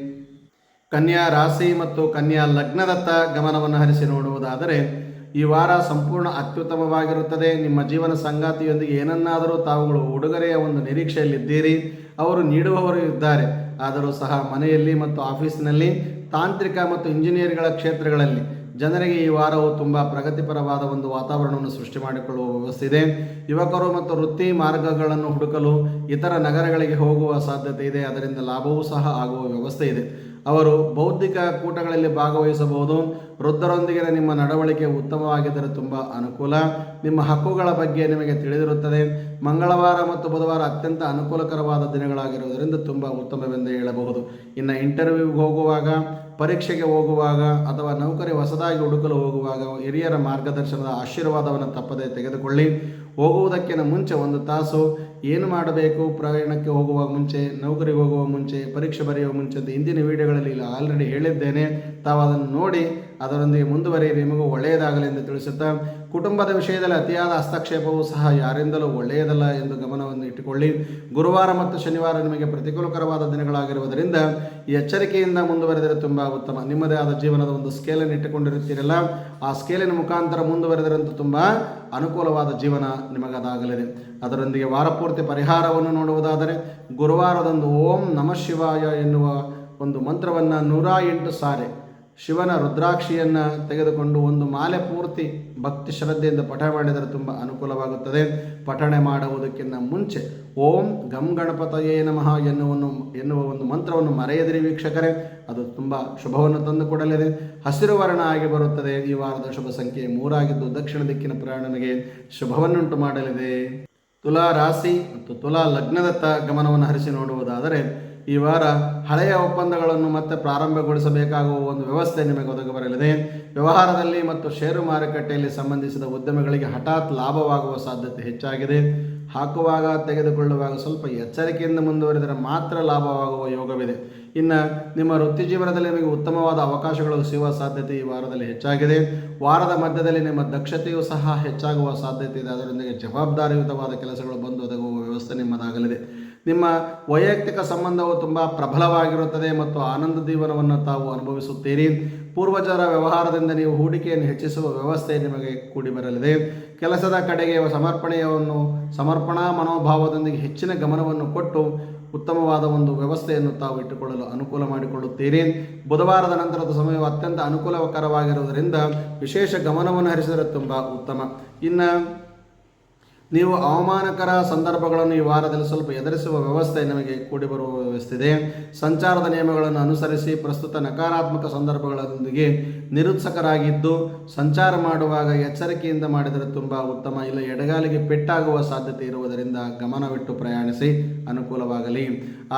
ಕನ್ಯಾ ರಾಶಿ ಮತ್ತು ಕನ್ಯಾ ಲಗ್ನದತ್ತ ಗಮನವನ್ನು ಹರಿಸಿ ನೋಡುವುದಾದರೆ, ಈ ವಾರ ಸಂಪೂರ್ಣ ಅತ್ಯುತ್ತಮವಾಗಿರುತ್ತದೆ. ನಿಮ್ಮ ಜೀವನ ಸಂಗಾತಿಯೊಂದಿಗೆ ಏನನ್ನಾದರೂ ತಾವುಗಳು ಉಡುಗೊರೆಯ ಒಂದು ನಿರೀಕ್ಷೆಯಲ್ಲಿದ್ದೀರಿ. ಅವರು ನೀಡುವವರು ಇದ್ದಾರೆ. ಆದರೂ ಸಹ ಮನೆಯಲ್ಲಿ ಮತ್ತು ಆಫೀಸಿನಲ್ಲಿ ತಾಂತ್ರಿಕ ಮತ್ತು ಇಂಜಿನಿಯರ್ಗಳ ಕ್ಷೇತ್ರಗಳಲ್ಲಿ ಜನರಿಗೆ ಈ ವಾರವು ತುಂಬ ಪ್ರಗತಿಪರವಾದ ಒಂದು ವಾತಾವರಣವನ್ನು ಸೃಷ್ಟಿ ಮಾಡಿಕೊಳ್ಳುವ ವ್ಯವಸ್ಥೆ ಇದೆ. ಯುವಕರು ಮತ್ತು ವೃತ್ತಿ ಮಾರ್ಗಗಳನ್ನು ಹುಡುಕಲು ಇತರ ನಗರಗಳಿಗೆ ಹೋಗುವ ಸಾಧ್ಯತೆ ಇದೆ. ಅದರಿಂದ ಲಾಭವೂ ಸಹ ಆಗುವ ವ್ಯವಸ್ಥೆ ಇದೆ. ಅವರು ಬೌದ್ಧಿಕ ಕೂಟಗಳಲ್ಲಿ ಭಾಗವಹಿಸಬಹುದು. ವೃದ್ಧರೊಂದಿಗಿನ ನಿಮ್ಮ ನಡವಳಿಕೆ ಉತ್ತಮವಾಗಿದ್ದರೆ ತುಂಬ ಅನುಕೂಲ. ನಿಮ್ಮ ಹಕ್ಕುಗಳ ಬಗ್ಗೆ ನಿಮಗೆ ತಿಳಿದಿರುತ್ತದೆ. ಮಂಗಳವಾರ ಮತ್ತು ಬುಧವಾರ ಅತ್ಯಂತ ಅನುಕೂಲಕರವಾದ ದಿನಗಳಾಗಿರುವುದರಿಂದ ತುಂಬ ಉತ್ತಮವೆಂದು ಹೇಳಬಹುದು. ಇನ್ನು ಇಂಟರ್ವ್ಯೂಗೆ ಹೋಗುವಾಗ, ಪರೀಕ್ಷೆಗೆ ಹೋಗುವಾಗ ಅಥವಾ ನೌಕರಿ ಹೊಸದಾಗಿ ಹುಡುಕಲು ಹೋಗುವಾಗ ಹಿರಿಯರ ಮಾರ್ಗದರ್ಶನದ ಆಶೀರ್ವಾದವನ್ನು ತಪ್ಪದೆ ತೆಗೆದುಕೊಳ್ಳಿ. ಹೋಗುವುದಕ್ಕಿಂತ ಮುಂಚೆ ಒಂದು ತಾಸು ಏನು ಮಾಡಬೇಕು? ಪ್ರಯಾಣಕ್ಕೆ ಹೋಗುವ ಮುಂಚೆ, ನೌಕರಿಗೆ ಹೋಗುವ ಮುಂಚೆ, ಪರೀಕ್ಷೆ ಬರೆಯುವ ಮುಂಚೆ ಅಂತ ಹಿಂದಿನ ವಿಡಿಯೋಗಳಲ್ಲಿ ಆಲ್ರೆಡಿ ಹೇಳಿದ್ದೇನೆ. ತಾವು ಅದನ್ನು ನೋಡಿ ಅದರೊಂದಿಗೆ ಮುಂದುವರಿಯಿರಿ, ನಿಮಗೂ ಒಳ್ಳೆಯದಾಗಲಿ ಎಂದು ತಿಳಿಸುತ್ತಾ ಕುಟುಂಬದ ವಿಷಯದಲ್ಲಿ ಅತಿಯಾದ ಹಸ್ತಕ್ಷೇಪವು ಸಹ ಯಾರಿಂದಲೂ ಒಳ್ಳೆಯದಲ್ಲ ಎಂದು ಗಮನವನ್ನು ಇಟ್ಟುಕೊಳ್ಳಿ. ಗುರುವಾರ ಮತ್ತು ಶನಿವಾರ ನಿಮಗೆ ಪ್ರತಿಕೂಲಕರವಾದ ದಿನಗಳಾಗಿರುವುದರಿಂದ ಎಚ್ಚರಿಕೆಯಿಂದ ಮುಂದುವರೆದರೆ ತುಂಬ ಉತ್ತಮ. ನಿಮ್ಮದೇ ಆದ ಜೀವನದ ಒಂದು ಸ್ಕೇಲನ್ನು ಇಟ್ಟುಕೊಂಡಿರುತ್ತೀರಲ್ಲ, ಆ ಸ್ಕೇಲಿನ ಮುಖಾಂತರ ಮುಂದುವರೆದರಂತೂ ತುಂಬ ಅನುಕೂಲವಾದ ಜೀವನ ನಿಮಗದಾಗಲಿದೆ. ಅದರೊಂದಿಗೆ ವಾರಪೂರ್ತಿ ಪರಿಹಾರವನ್ನು ನೋಡುವುದಾದರೆ, ಗುರುವಾರದಂದು ಓಂ ನಮಃ ಶಿವಾಯ ಎನ್ನುವ ಒಂದು ಮಂತ್ರವನ್ನು ನೂರ ಎಂಟು ಸಾರಿ ಶಿವನ ರುದ್ರಾಕ್ಷಿಯನ್ನು ತೆಗೆದುಕೊಂಡು ಒಂದು ಮಾಲೆ ಪೂರ್ತಿ ಭಕ್ತಿ ಶ್ರದ್ಧೆಯಿಂದ ಪಠ ಮಾಡಿದರೆ ತುಂಬ ಅನುಕೂಲವಾಗುತ್ತದೆ. ಪಠಣೆ ಮಾಡುವುದಕ್ಕಿಂತ ಮುಂಚೆ ಓಂ ಗಂ ಗಣಪತಯೇ ನಮಃ ಎನ್ನುವನ್ನು ಎನ್ನುವ ಒಂದು ಮಂತ್ರವನ್ನು ಮರೆಯದಿರಿ ವೀಕ್ಷಕರೇ. ಅದು ತುಂಬ ಶುಭವನ್ನು ತಂದುಕೊಡಲಿದೆ ಹಸಿರು ವರ್ಣ ಆಗಿ ಬರುತ್ತದೆ. ಈ ವಾರದ ಶುಭ ಸಂಖ್ಯೆ ಮೂರಾಗಿದ್ದು ದಕ್ಷಿಣ ದಿಕ್ಕಿನ ಪ್ರಯಾಣನಿಗೆ ಶುಭವನ್ನುಂಟು ಮಾಡಲಿದೆ. ತುಲಾ ರಾಶಿ ಮತ್ತು ತುಲಾ ಲಗ್ನದತ್ತ ಗಮನವನ್ನು ಹರಿಸಿ ನೋಡುವುದಾದರೆ ಈ ವಾರ ಹಳೆಯ ಒಪ್ಪಂದಗಳನ್ನು ಮತ್ತೆ ಪ್ರಾರಂಭಗೊಳಿಸಬೇಕಾಗುವ ಒಂದು ವ್ಯವಸ್ಥೆ ನಿಮಗೆ ಒದಗಿ ಬರಲಿದೆ. ವ್ಯವಹಾರದಲ್ಲಿ ಮತ್ತು ಷೇರು ಮಾರುಕಟ್ಟೆಯಲ್ಲಿ ಸಂಬಂಧಿಸಿದ ಉದ್ಯಮಗಳಿಗೆ ಹಠಾತ್ ಲಾಭವಾಗುವ ಸಾಧ್ಯತೆ ಹೆಚ್ಚಾಗಿದೆ. ಹಾಕುವಾಗ, ತೆಗೆದುಕೊಳ್ಳುವಾಗ ಸ್ವಲ್ಪ ಎಚ್ಚರಿಕೆಯಿಂದ ಮುಂದುವರಿದರೆ ಮಾತ್ರ ಲಾಭವಾಗುವ ಯೋಗವಿದೆ. ಇನ್ನು ನಿಮ್ಮ ವೃತ್ತಿ ಜೀವನದಲ್ಲಿ ನಿಮಗೆ ಉತ್ತಮವಾದ ಅವಕಾಶಗಳು ಸಿಗುವ ಸಾಧ್ಯತೆ ಈ ವಾರದಲ್ಲಿ ಹೆಚ್ಚಾಗಿದೆ. ವಾರದ ಮಧ್ಯದಲ್ಲಿ ನಿಮ್ಮ ದಕ್ಷತೆಯು ಸಹ ಹೆಚ್ಚಾಗುವ ಸಾಧ್ಯತೆ ಇದೆ. ಅದರೊಂದಿಗೆ ಜವಾಬ್ದಾರಿಯುತವಾದ ಕೆಲಸಗಳು ಬಂದು ಒದಗುವ ವ್ಯವಸ್ಥೆ ನಿಮ್ಮದಾಗಲಿದೆ. ನಿಮ್ಮ ವೈಯಕ್ತಿಕ ಸಂಬಂಧವು ತುಂಬ ಪ್ರಬಲವಾಗಿರುತ್ತದೆ ಮತ್ತು ಆನಂದ ಜೀವನವನ್ನು ತಾವು ಅನುಭವಿಸುತ್ತೀರಿ. ಪೂರ್ವಜರ ವ್ಯವಹಾರದಿಂದ ನೀವು ಹೂಡಿಕೆಯನ್ನು ಹೆಚ್ಚಿಸುವ ವ್ಯವಸ್ಥೆ ನಿಮಗೆ ಕೂಡಿ ಬರಲಿದೆ. ಕೆಲಸದ ಕಡೆಗೆ ಸಮರ್ಪಣೆಯನ್ನು, ಸಮರ್ಪಣಾ ಮನೋಭಾವದೊಂದಿಗೆ ಹೆಚ್ಚಿನ ಗಮನವನ್ನು ಕೊಟ್ಟು ಉತ್ತಮವಾದ ಒಂದು ವ್ಯವಸ್ಥೆಯನ್ನು ತಾವು ಇಟ್ಟುಕೊಳ್ಳಲು ಅನುಕೂಲ ಮಾಡಿಕೊಳ್ಳುತ್ತೀರಿ. ಬುಧವಾರದ ನಂತರದ ಸಮಯವು ಅತ್ಯಂತ ಅನುಕೂಲಕರವಾಗಿರುವುದರಿಂದ ವಿಶೇಷ ಗಮನವನ್ನು ಹರಿಸಿದರೆ ತುಂಬ ಉತ್ತಮ. ಇನ್ನು ನೀವು ಅವಮಾನಕರ ಸಂದರ್ಭಗಳನ್ನು ಈ ವಾರದಲ್ಲಿ ಸ್ವಲ್ಪ ಎದುರಿಸುವ ವ್ಯವಸ್ಥೆ ನಿಮಗೆ ಕೂಡಿ ಬರುವ ವ್ಯವಸ್ಥೆ ಇದೆ ಸಂಚಾರದ ನಿಯಮಗಳನ್ನು ಅನುಸರಿಸಿ ಪ್ರಸ್ತುತ ನಕಾರಾತ್ಮಕ ಸಂದರ್ಭಗಳೊಂದಿಗೆ ನಿರುತ್ಸಕರಾಗಿದ್ದು, ಸಂಚಾರ ಮಾಡುವಾಗ ಎಚ್ಚರಿಕೆಯಿಂದ ಮಾಡಿದರೆ ತುಂಬ ಉತ್ತಮ. ಇಲ್ಲ, ಎಡಗಾಲಿಗೆ ಪೆಟ್ಟಾಗುವ ಸಾಧ್ಯತೆ ಇರುವುದರಿಂದ ಗಮನವಿಟ್ಟು ಪ್ರಯಾಣಿಸಿ ಅನುಕೂಲವಾಗಲಿ.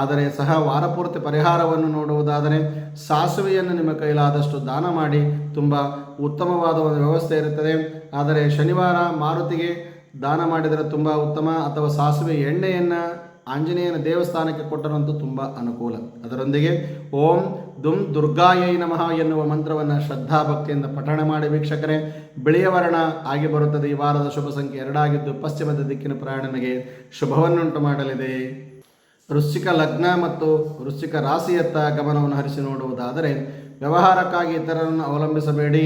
ಆದರೆ ಸಹ ವಾರಪೂರ್ತಿ ಪರಿಹಾರವನ್ನು ನೋಡುವುದಾದರೆ ಸಾಸುವೆಯನ್ನು ನಿಮ್ಮ ಕೈಲಾದಷ್ಟು ದಾನ ಮಾಡಿ ತುಂಬ ಉತ್ತಮವಾದ ಒಂದು ವ್ಯವಸ್ಥೆ ಇರುತ್ತದೆ. ಆದರೆ ಶನಿವಾರ ಮಾರುತಿಗೆ ದಾನ ಮಾಡಿದರೆ ತುಂಬ ಉತ್ತಮ ಅಥವಾ ಸಾಸಿವೆ ಎಣ್ಣೆಯನ್ನು ಆಂಜನೇಯನ ದೇವಸ್ಥಾನಕ್ಕೆ ಕೊಟ್ಟರಂತೂ ತುಂಬ ಅನುಕೂಲ. ಅದರೊಂದಿಗೆ ಓಂ ದುಂ ದುರ್ಗಾಯೈ ನಮಃ ಎನ್ನುವ ಮಂತ್ರವನ್ನು ಶ್ರದ್ಧಾಭಕ್ತಿಯಿಂದ ಪಠಣ ಮಾಡಿ ವೀಕ್ಷಕರೇ. ಬಿಳಿಯ ವರ್ಣ ಆಗಿ ಬರುತ್ತದೆ. ಈ ವಾರದ ಶುಭ ಸಂಖ್ಯೆ ಎರಡಾಗಿದ್ದು ಪಶ್ಚಿಮದ ದಿಕ್ಕಿನ ಪ್ರಯಾಣನಿಗೆ ಶುಭವನ್ನುಂಟು ಮಾಡಲಿದೆ. ವೃಶ್ಚಿಕ ಲಗ್ನ ಮತ್ತು ವೃಶ್ಚಿಕ ರಾಶಿಯತ್ತ ಗಮನವನ್ನು ಹರಿಸಿ ನೋಡುವುದಾದರೆ ವ್ಯವಹಾರಕ್ಕಾಗಿ ಇತರರನ್ನು ಅವಲಂಬಿಸಬೇಡಿ.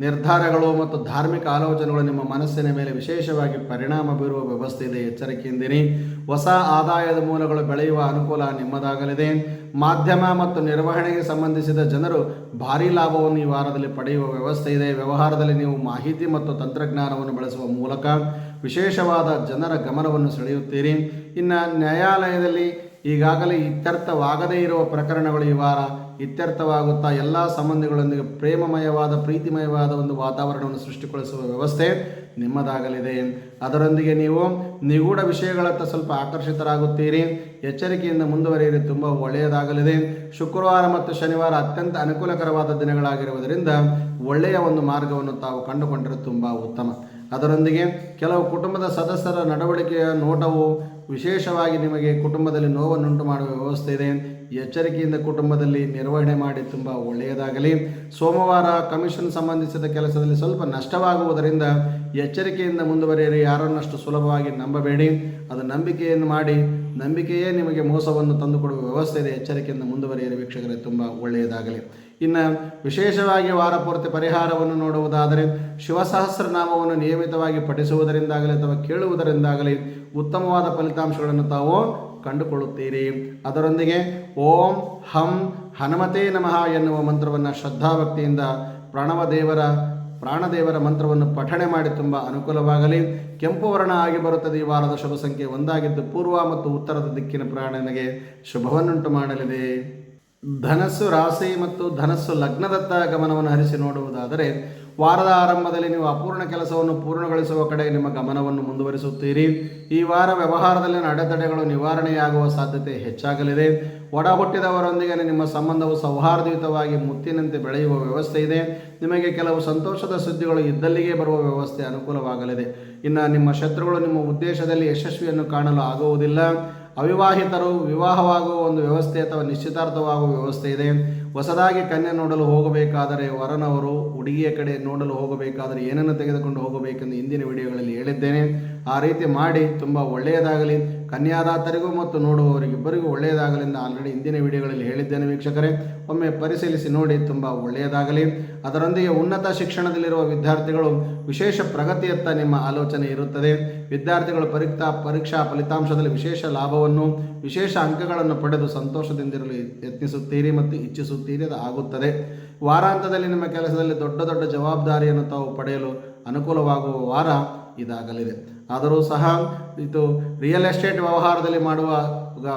ನಿರ್ಧಾರಗಳು ಮತ್ತು ಧಾರ್ಮಿಕ ಆಲೋಚನೆಗಳು ನಿಮ್ಮ ಮನಸ್ಸಿನ ಮೇಲೆ ವಿಶೇಷವಾಗಿ ಪರಿಣಾಮ ಬೀರುವ ವ್ಯವಸ್ಥೆ ಇದೆ ಎಚ್ಚರಿಕೆಯಿಂದಿರಿ ಹೊಸ ಆದಾಯದ ಮೂಲಗಳು ಬೆಳೆಯುವ ಅನುಕೂಲ ನಿಮ್ಮದಾಗಲಿದೆ. ಮಾಧ್ಯಮ ಮತ್ತು ನಿರ್ವಹಣೆಗೆ ಸಂಬಂಧಿಸಿದ ಜನರು ಭಾರೀ ಲಾಭವನ್ನು ಈ ವಾರದಲ್ಲಿ ಪಡೆಯುವ ವ್ಯವಸ್ಥೆ ಇದೆ. ವ್ಯವಹಾರದಲ್ಲಿ ನೀವು ಮಾಹಿತಿ ಮತ್ತು ತಂತ್ರಜ್ಞಾನವನ್ನು ಬಳಸುವ ಮೂಲಕ ವಿಶೇಷವಾದ ಜನರ ಗಮನವನ್ನು ಸೆಳೆಯುತ್ತೀರಿ. ಇನ್ನು ನ್ಯಾಯಾಲಯದಲ್ಲಿ ಈಗಾಗಲೇ ಇತ್ಯರ್ಥವಾಗದೇ ಇರುವ ಪ್ರಕರಣಗಳು ಈ ವಾರ ಇತ್ಯರ್ಥವಾಗುತ್ತಾ ಎಲ್ಲ ಸಂಬಂಧಗಳೊಂದಿಗೆ ಪ್ರೇಮಮಯವಾದ, ಪ್ರೀತಿಮಯವಾದ ಒಂದು ವಾತಾವರಣವನ್ನು ಸೃಷ್ಟಿಗೊಳಿಸುವ ವ್ಯವಸ್ಥೆ ನಿಮ್ಮದಾಗಲಿದೆ. ಅದರೊಂದಿಗೆ ನೀವು ನಿಗೂಢ ವಿಷಯಗಳತ್ತ ಸ್ವಲ್ಪ ಆಕರ್ಷಿತರಾಗುತ್ತೀರಿ. ಎಚ್ಚರಿಕೆಯಿಂದ ಮುಂದುವರಿಯಲು ತುಂಬ ಒಳ್ಳೆಯದಾಗಲಿದೆ. ಶುಕ್ರವಾರ ಮತ್ತು ಶನಿವಾರ ಅತ್ಯಂತ ಅನುಕೂಲಕರವಾದ ದಿನಗಳಾಗಿರುವುದರಿಂದ ಒಳ್ಳೆಯ ಒಂದು ಮಾರ್ಗವನ್ನು ತಾವು ಕಂಡುಕೊಂಡರೆ ತುಂಬ ಉತ್ತಮ. ಅದರೊಂದಿಗೆ ಕೆಲವು ಕುಟುಂಬದ ಸದಸ್ಯರ ನಡವಳಿಕೆಯ ನೋಟವು ವಿಶೇಷವಾಗಿ ನಿಮಗೆ ಕುಟುಂಬದಲ್ಲಿ ನೋವನ್ನುಂಟು ಮಾಡುವ ವ್ಯವಸ್ಥೆ ಇದೆ. ಎಚ್ಚರಿಕೆಯಿಂದ ಕುಟುಂಬದಲ್ಲಿ ನಿರ್ವಹಣೆ ಮಾಡಿ ತುಂಬ ಒಳ್ಳೆಯದಾಗಲಿ. ಸೋಮವಾರ ಕಮಿಷನ್ ಸಂಬಂಧಿಸಿದ ಕೆಲಸದಲ್ಲಿ ಸ್ವಲ್ಪ ನಷ್ಟವಾಗುವುದರಿಂದ ಎಚ್ಚರಿಕೆಯಿಂದ ಮುಂದುವರಿಯಲು ಯಾರನ್ನಷ್ಟು ಸುಲಭವಾಗಿ ನಂಬಬೇಡಿ. ಅದು ನಂಬಿಕೆಯನ್ನು ಮಾಡಿ, ನಂಬಿಕೆಯೇ ನಿಮಗೆ ಮೋಸವನ್ನು ತಂದುಕೊಡುವ ವ್ಯವಸ್ಥೆ ಇದೆ. ಎಚ್ಚರಿಕೆಯಿಂದ ಮುಂದುವರಿಯಲು ವೀಕ್ಷಕರೇ, ತುಂಬ ಒಳ್ಳೆಯದಾಗಲಿ. ಇನ್ನು ವಿಶೇಷವಾಗಿ ವಾರಪೂರ್ತಿ ಪರಿಹಾರವನ್ನು ನೋಡುವುದಾದರೆ ಶಿವಸಹಸ್ರನಾಮವನ್ನು ನಿಯಮಿತವಾಗಿ ಪಠಿಸುವುದರಿಂದಾಗಲಿ ಅಥವಾ ಕೇಳುವುದರಿಂದಾಗಲಿ ಉತ್ತಮವಾದ ಫಲಿತಾಂಶಗಳನ್ನು ತಾವು ಕಂಡುಕೊಳ್ಳುತ್ತೀರಿ. ಅದರೊಂದಿಗೆ ಓಂ ಹಂ ಹನುಮತೇ ನಮಃ ಎನ್ನುವ ಮಂತ್ರವನ್ನು ಶ್ರದ್ಧಾಭಕ್ತಿಯಿಂದ ಪ್ರಣವ ದೇವರ ಪ್ರಾಣದೇವರ ಮಂತ್ರವನ್ನು ಪಠಣೆ ಮಾಡಿ ತುಂಬ ಅನುಕೂಲವಾಗಲಿ. ಕೆಂಪು ವರ್ಣ ಆಗಿ ಬರುತ್ತದೆ ಈ ವಾರದ ಶುಭ ಸಂಖ್ಯೆ ಒಂದಾಗಿದ್ದು ಪೂರ್ವ ಮತ್ತು ಉತ್ತರದ ದಿಕ್ಕಿನ ಪ್ರಾಣನಿಗೆ ಶುಭವನ್ನುಂಟು ಮಾಡಲಿದೆ. ಧನಸ್ಸು ರಾಶಿ ಮತ್ತು ಧನಸ್ಸು ಲಗ್ನದತ್ತ ಗಮನವನ್ನು ಹರಿಸಿ ನೋಡುವುದಾದರೆ, ವಾರದ ಆರಂಭದಲ್ಲಿ ನೀವು ಅಪೂರ್ಣ ಕೆಲಸವನ್ನು ಪೂರ್ಣಗೊಳಿಸುವ ಕಡೆ ನಿಮ್ಮ ಗಮನವನ್ನು ಮುಂದುವರಿಸುತ್ತೀರಿ. ಈ ವಾರ ವ್ಯವಹಾರದಲ್ಲಿನ ಅಡೆತಡೆಗಳು ನಿವಾರಣೆಯಾಗುವ ಸಾಧ್ಯತೆ ಹೆಚ್ಚಾಗಲಿದೆ. ಒಡ ಹುಟ್ಟಿದವರೊಂದಿಗೆ ನಿಮ್ಮ ಸಂಬಂಧವು ಸೌಹಾರ್ದಯುತವಾಗಿ ಮುತ್ತಿನಂತೆ ಬೆಳೆಯುವ ವ್ಯವಸ್ಥೆ ಇದೆ. ನಿಮಗೆ ಕೆಲವು ಸಂತೋಷದ ಸುದ್ದಿಗಳು ಇದ್ದಲ್ಲಿಗೆ ಬರುವ ವ್ಯವಸ್ಥೆ ಅನುಕೂಲವಾಗಲಿದೆ. ಇನ್ನು ನಿಮ್ಮ ಶತ್ರುಗಳು ನಿಮ್ಮ ಉದ್ದೇಶದಲ್ಲಿ ಯಶಸ್ವಿಯನ್ನು ಕಾಣಲು ಆಗುವುದಿಲ್ಲ. ಅವಿವಾಹಿತರು ವಿವಾಹವಾಗುವ ಒಂದು ವ್ಯವಸ್ಥೆ ಅಥವಾ ನಿಶ್ಚಿತಾರ್ಥವಾಗುವ ವ್ಯವಸ್ಥೆ ಇದೆ. ಹೊಸದಾಗಿ ಕನ್ಯೆ ನೋಡಲು ಹೋಗಬೇಕಾದರೆ ವರನವರು ಹುಡುಗಿಯ ಕಡೆ ನೋಡಲು ಹೋಗಬೇಕಾದರೆ ಏನನ್ನು ತೆಗೆದುಕೊಂಡು ಹೋಗಬೇಕೆಂದು ಹಿಂದಿನ ವಿಡಿಯೋಗಳಲ್ಲಿ ಹೇಳಿದ್ದೇನೆ. ಆ ರೀತಿ ಮಾಡಿ, ತುಂಬ ಒಳ್ಳೆಯದಾಗಲಿ. ಕನ್ಯಾದಾತರಿಗೂ ಮತ್ತು ನೋಡುವವರಿಗಿಬ್ಬರಿಗೂ ಒಳ್ಳೆಯದಾಗಲಿ ಎಂದು ಆಲ್ರೆಡಿ ಹಿಂದಿನ ವಿಡಿಯೋಗಳಲ್ಲಿ ಹೇಳಿದ್ದೇನೆ ವೀಕ್ಷಕರೇ. ಒಮ್ಮೆ ಪರಿಶೀಲಿಸಿ ನೋಡಿ, ತುಂಬ ಒಳ್ಳೆಯದಾಗಲಿ. ಅದರೊಂದಿಗೆ ಉನ್ನತ ಶಿಕ್ಷಣದಲ್ಲಿರುವ ವಿದ್ಯಾರ್ಥಿಗಳು ವಿಶೇಷ ಪ್ರಗತಿಯತ್ತ ನಿಮ್ಮ ಆಲೋಚನೆ ಇರುತ್ತದೆ. ವಿದ್ಯಾರ್ಥಿಗಳು ಪರೀಕ್ಷಾ ಪರೀಕ್ಷಾ ಫಲಿತಾಂಶದಲ್ಲಿ ವಿಶೇಷ ಲಾಭವನ್ನು, ವಿಶೇಷ ಅಂಕಗಳನ್ನು ಪಡೆದು ಸಂತೋಷದಿಂದಿರಲು ಯತ್ನಿಸುತ್ತೀರಿ ಮತ್ತು ಇಚ್ಛಿಸುತ್ತೀರಿ, ಅದು ಆಗುತ್ತದೆ. ವಾರಾಂತದಲ್ಲಿ ನಿಮ್ಮ ಕೆಲಸದಲ್ಲಿ ದೊಡ್ಡ ದೊಡ್ಡ ಜವಾಬ್ದಾರಿಯನ್ನು ತಾವು ಪಡೆಯಲು ಅನುಕೂಲವಾಗುವ ವಾರ ಇದಾಗಲಿದೆ. ಆದರೂ ಸಹ ಇದು ರಿಯಲ್ ಎಸ್ಟೇಟ್ ವ್ಯವಹಾರದಲ್ಲಿ ಮಾಡುವ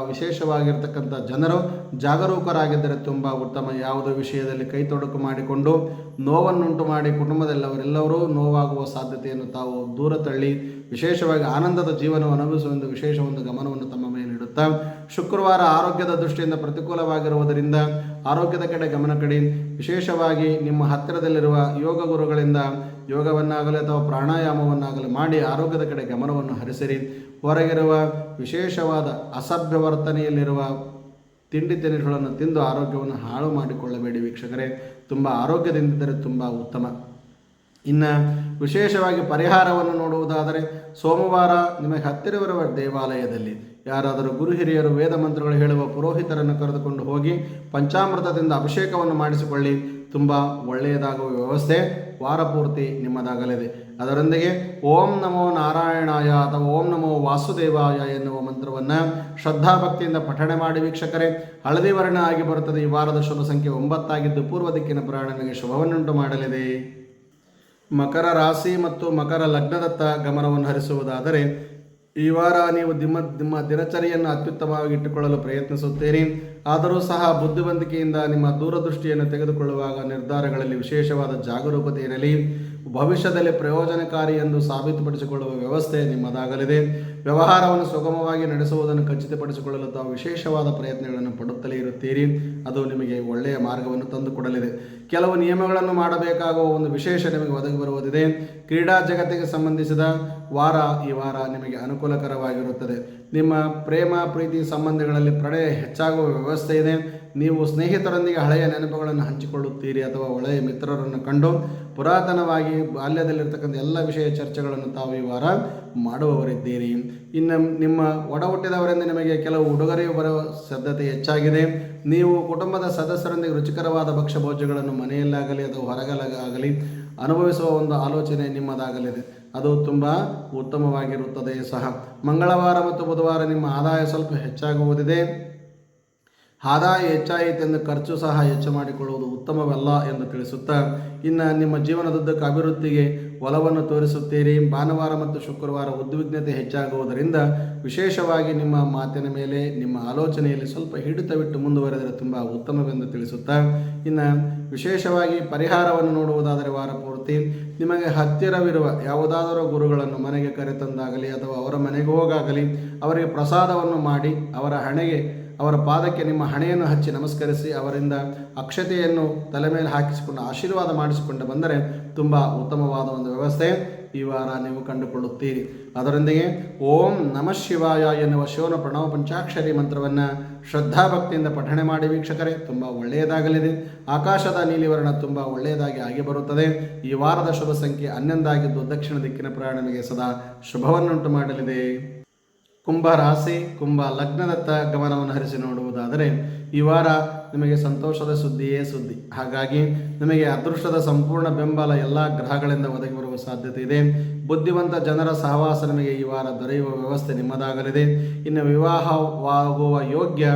ವಿಶೇಷವಾಗಿರ್ತಕ್ಕಂಥ ಜನರು ಜಾಗರೂಕರಾಗಿದ್ದರೆ ತುಂಬ ಉತ್ತಮ. ಯಾವುದೋ ವಿಷಯದಲ್ಲಿ ಕೈ ತೊಡಕು ಮಾಡಿಕೊಂಡು ನೋವನ್ನುಂಟು ಮಾಡಿ ಕುಟುಂಬದಲ್ಲವರೆಲ್ಲರೂ ನೋವಾಗುವ ಸಾಧ್ಯತೆಯನ್ನು ತಾವು ದೂರ ತಳ್ಳಿ ವಿಶೇಷವಾಗಿ ಆನಂದದ ಜೀವನವನ್ನು ಅನುಭವಿಸುವ ಒಂದು ವಿಶೇಷ ಒಂದು ಗಮನವನ್ನು ತಮ್ಮ ಮೇಲೆ ನೀಡುತ್ತಾ ಶುಕ್ರವಾರ ಆರೋಗ್ಯದ ದೃಷ್ಟಿಯಿಂದ ಪ್ರತಿಕೂಲವಾಗಿರುವುದರಿಂದ ಆರೋಗ್ಯದ ಕಡೆ ಗಮನ ಕಡಿ. ವಿಶೇಷವಾಗಿ ನಿಮ್ಮ ಹತ್ತಿರದಲ್ಲಿರುವ ಯೋಗ ಗುರುಗಳಿಂದ ಯೋಗವನ್ನಾಗಲಿ ಅಥವಾ ಪ್ರಾಣಾಯಾಮವನ್ನಾಗಲಿ ಮಾಡಿ ಆರೋಗ್ಯದ ಕಡೆ ಗಮನವನ್ನು ಹರಿಸಿರಿ. ಹೊರಗಿರುವ ವಿಶೇಷವಾದ ಅಸಭ್ಯ ವರ್ತನೆಯಲ್ಲಿರುವ ತಿಂಡಿ ತಿನಿಸುಗಳನ್ನು ತಿಂದು ಆರೋಗ್ಯವನ್ನು ಹಾಳು ಮಾಡಿಕೊಳ್ಳಬೇಡಿ ವೀಕ್ಷಕರೇ. ತುಂಬ ಆರೋಗ್ಯದಿಂದಿದ್ದರೆ ತುಂಬ ಉತ್ತಮ. ಇನ್ನು ವಿಶೇಷವಾಗಿ ಪರಿಹಾರವನ್ನು ನೋಡುವುದಾದರೆ ಸೋಮವಾರ ನಿಮಗೆ ಹತ್ತಿರವಿರುವ ದೇವಾಲಯದಲ್ಲಿ ಯಾರಾದರೂ ಗುರು ಹಿರಿಯರು ವೇದ ಮಂತ್ರಗಳು ಹೇಳುವ ಪುರೋಹಿತರನ್ನು ಕರೆದುಕೊಂಡು ಹೋಗಿ ಪಂಚಾಮೃತದಿಂದ ಅಭಿಷೇಕವನ್ನು ಮಾಡಿಸಿಕೊಳ್ಳಿ. ತುಂಬ ಒಳ್ಳೆಯದಾಗುವ ವ್ಯವಸ್ಥೆ ವಾರಪೂರ್ತಿ ನಿಮ್ಮದಾಗಲಿದೆ. ಅದರೊಂದಿಗೆ ಓಂ ನಮೋ ನಾರಾಯಣಾಯ ಅಥವಾ ಓಂ ನಮೋ ವಾಸುದೇವಾಯ ಎನ್ನುವ ಮಂತ್ರವನ್ನು ಶ್ರದ್ಧಾಭಕ್ತಿಯಿಂದ ಪಠಣೆ ಮಾಡಿ ವೀಕ್ಷಕರೇ, ಹಳದಿ ವರ್ಣ ಆಗಿ ಬರುತ್ತದೆ. ಈ ವಾರದ ಶುಭ ಸಂಖ್ಯೆ ಒಂಬತ್ತಾಗಿದ್ದು ಪೂರ್ವ ದಿಕ್ಕಿನ ಪ್ರಾಣನಿಗೆ ಶುಭವನ್ನುಂಟು ಮಾಡಲಿದೆ. ಮಕರ ರಾಶಿ ಮತ್ತು ಮಕರ ಲಗ್ನದತ್ತ ಗಮನವನ್ನು ಹರಿಸುವುದಾದರೆ ಈ ವಾರ ನೀವು ನಿಮ್ಮ ನಿಮ್ಮ ದಿನಚರಿಯನ್ನು ಅತ್ಯುತ್ತಮವಾಗಿ ಇಟ್ಟುಕೊಳ್ಳಲು ಪ್ರಯತ್ನಿಸುತ್ತೀರಿ. ಆದರೂ ಸಹ ಬುದ್ಧಿವಂತಿಕೆಯಿಂದ ನಿಮ್ಮ ದೂರದೃಷ್ಟಿಯನ್ನು ತೆಗೆದುಕೊಳ್ಳುವಾಗ ನಿರ್ಧಾರಗಳಲ್ಲಿ ವಿಶೇಷವಾದ ಜಾಗರೂಕತೆ ಇರಲಿ. ಭವಿಷ್ಯದಲ್ಲಿ ಪ್ರಯೋಜನಕಾರಿ ಎಂದು ಸಾಬೀತುಪಡಿಸಿಕೊಳ್ಳುವ ವ್ಯವಸ್ಥೆ ನಿಮ್ಮದಾಗಲಿದೆ. ವ್ಯವಹಾರವನ್ನು ಸುಗಮವಾಗಿ ನಡೆಸುವುದನ್ನು ಖಚಿತಪಡಿಸಿಕೊಳ್ಳಲು ತಾವು ವಿಶೇಷವಾದ ಪ್ರಯತ್ನಗಳನ್ನು ಪಡುತ್ತಲೇ ಇರುತ್ತೀರಿ. ಅದು ನಿಮಗೆ ಒಳ್ಳೆಯ ಮಾರ್ಗವನ್ನು ತಂದುಕೊಡಲಿದೆ. ಕೆಲವು ನಿಯಮಗಳನ್ನು ಮಾಡಬೇಕಾಗುವ ಒಂದು ವಿಶೇಷ ನಿಮಗೆ ಒದಗಿ ಬರುವುದಿದೆ. ಕ್ರೀಡಾ ಜಗತ್ತಿಗೆ ಸಂಬಂಧಿಸಿದ ವಾರ ಈ ವಾರ ನಿಮಗೆ ಅನುಕೂಲಕರವಾಗಿರುತ್ತದೆ. ನಿಮ್ಮ ಪ್ರೇಮ, ಪ್ರೀತಿ ಸಂಬಂಧಗಳಲ್ಲಿ ಪ್ರಣಯ ಹೆಚ್ಚಾಗುವ ವ್ಯವಸ್ಥೆ ಇದೆ. ನೀವು ಸ್ನೇಹಿತರೊಂದಿಗೆ ಹಳೆಯ ನೆನಪುಗಳನ್ನು ಹಂಚಿಕೊಳ್ಳುತ್ತೀರಿ ಅಥವಾ ಒಳ್ಳೆಯ ಮಿತ್ರರನ್ನು ಕಂಡು ಪುರಾತನವಾಗಿ ಬಾಲ್ಯದಲ್ಲಿರ್ತಕ್ಕಂಥ ಎಲ್ಲ ವಿಷಯ ಚರ್ಚೆಗಳನ್ನು ತಾವು ಈ ವಾರ ಮಾಡುವವರಿದ್ದೀರಿ. ಇನ್ನು ನಿಮ್ಮ ಒಡ ಹುಟ್ಟಿದವರಿಂದ ನಿಮಗೆ ಕೆಲವು ಉಡುಗೊರೆ ಬರುವ ಸಾಧ್ಯತೆ ಹೆಚ್ಚಾಗಿದೆ. ನೀವು ಕುಟುಂಬದ ಸದಸ್ಯರೊಂದಿಗೆ ರುಚಿಕರವಾದ ಭಕ್ಷ್ಯ ಭೋಜ್ಯಗಳನ್ನು ಮನೆಯಲ್ಲಾಗಲಿ ಅಥವಾ ಹೊರಗಲಾಗಲಿ ಅನುಭವಿಸುವ ಒಂದು ಆಲೋಚನೆ ನಿಮ್ಮದಾಗಲಿದೆ. ಅದು ತುಂಬ ಉತ್ತಮವಾಗಿರುತ್ತದೆ ಸಹ. ಮಂಗಳವಾರ ಮತ್ತು ಬುಧವಾರ ನಿಮ್ಮ ಆದಾಯ ಸ್ವಲ್ಪ ಹೆಚ್ಚಾಗುವುದಿದೆ. ಆದಾಯ ಹೆಚ್ಚಾಯಿತೆಂದು ಖರ್ಚು ಸಹ ಹೆಚ್ಚು ಮಾಡಿಕೊಳ್ಳುವುದು ಉತ್ತಮವಲ್ಲ ಎಂದು ತಿಳಿಸುತ್ತಾ, ಇನ್ನು ನಿಮ್ಮ ಜೀವನದುದ್ದಕ್ಕೆ ಅಭಿವೃದ್ಧಿಗೆ ಒಲವನ್ನು ತೋರಿಸುತ್ತೀರಿ. ಭಾನುವಾರ ಮತ್ತು ಶುಕ್ರವಾರ ಉದ್ವಿಗ್ನತೆ ಹೆಚ್ಚಾಗುವುದರಿಂದ ವಿಶೇಷವಾಗಿ ನಿಮ್ಮ ಮಾತಿನ ಮೇಲೆ, ನಿಮ್ಮ ಆಲೋಚನೆಯಲ್ಲಿ ಸ್ವಲ್ಪ ಹಿಡಿತವಿಟ್ಟು ಮುಂದುವರೆದರೆ ತುಂಬ ಉತ್ತಮವೆಂದು ತಿಳಿಸುತ್ತಾ, ಇನ್ನು ವಿಶೇಷವಾಗಿ ಪರಿಹಾರವನ್ನು ನೋಡುವುದಾದರೆ ವಾರ ಪೂರ್ತಿ ನಿಮಗೆ ಹತ್ತಿರವಿರುವ ಯಾವುದಾದರೂ ಗುರುಗಳನ್ನು ಮನೆಗೆ ಕರೆತಂದಾಗಲಿ ಅಥವಾ ಅವರ ಮನೆಗೆ ಹೋಗಾಗಲಿ, ಅವರಿಗೆ ಪ್ರಸಾದವನ್ನು ಮಾಡಿ ಅವರ ಹಣೆಗೆ ಅವರ ಪಾದಕ್ಕೆ ನಿಮ್ಮ ಹಣೆಯನ್ನು ಹಚ್ಚಿ ನಮಸ್ಕರಿಸಿ ಅವರಿಂದ ಅಕ್ಷತೆಯನ್ನು ತಲೆ ಮೇಲೆ ಹಾಕಿಸಿಕೊಂಡು ಆಶೀರ್ವಾದ ಮಾಡಿಸಿಕೊಂಡು ಬಂದರೆ ತುಂಬ ಉತ್ತಮವಾದ ಒಂದು ವ್ಯವಸ್ಥೆ ಈ ವಾರ ನೀವು ಕಂಡುಕೊಳ್ಳುತ್ತೀರಿ. ಅದರೊಂದಿಗೆ ಓಂ ನಮಃ ಶಿವಾಯ ಎನ್ನುವ ಶಿವನ ಪ್ರಣವ ಪಂಚಾಕ್ಷರಿ ಮಂತ್ರವನ್ನು ಶ್ರದ್ಧಾಭಕ್ತಿಯಿಂದ ಪಠಣೆ ಮಾಡಿ ವೀಕ್ಷಕರೇ, ತುಂಬ ಒಳ್ಳೆಯದಾಗಲಿದೆ. ಆಕಾಶದ ನೀಲಿವರ್ಣ ತುಂಬ ಒಳ್ಳೆಯದಾಗಿ ಆಗಿ ಬರುತ್ತದೆ. ಈ ವಾರದ ಶುಭ ಸಂಖ್ಯೆ ಹನ್ನೊಂದಾಗಿದ್ದು ದಕ್ಷಿಣ ದಿಕ್ಕಿನ ಪ್ರಯಾಣನಿಗೆ ಸದಾ ಶುಭವನ್ನುಂಟು ಮಾಡಲಿದೆ. ಕುಂಭ ರಾಶಿ ಕುಂಭ ಲಗ್ನದತ್ತ ಗಮನವನ್ನು ಹರಿಸಿ ನೋಡುವುದಾದರೆ, ಈ ವಾರ ನಿಮಗೆ ಸಂತೋಷದ ಸುದ್ದಿಯೇ ಸುದ್ದಿ. ಹಾಗಾಗಿ ನಿಮಗೆ ಅದೃಷ್ಟದ ಸಂಪೂರ್ಣ ಬೆಂಬಲ ಎಲ್ಲ ಗ್ರಹಗಳಿಂದ ಒದಗಿ ಬರುವ ಸಾಧ್ಯತೆ ಇದೆ. ಬುದ್ಧಿವಂತ ಜನರ ಸಹವಾಸ ನಿಮಗೆ ಈ ವಾರ ದೊರೆಯುವ ವ್ಯವಸ್ಥೆ ನಿಮ್ಮದಾಗಲಿದೆ. ಇನ್ನು ವಿವಾಹವಾಗುವ ಯೋಗ್ಯ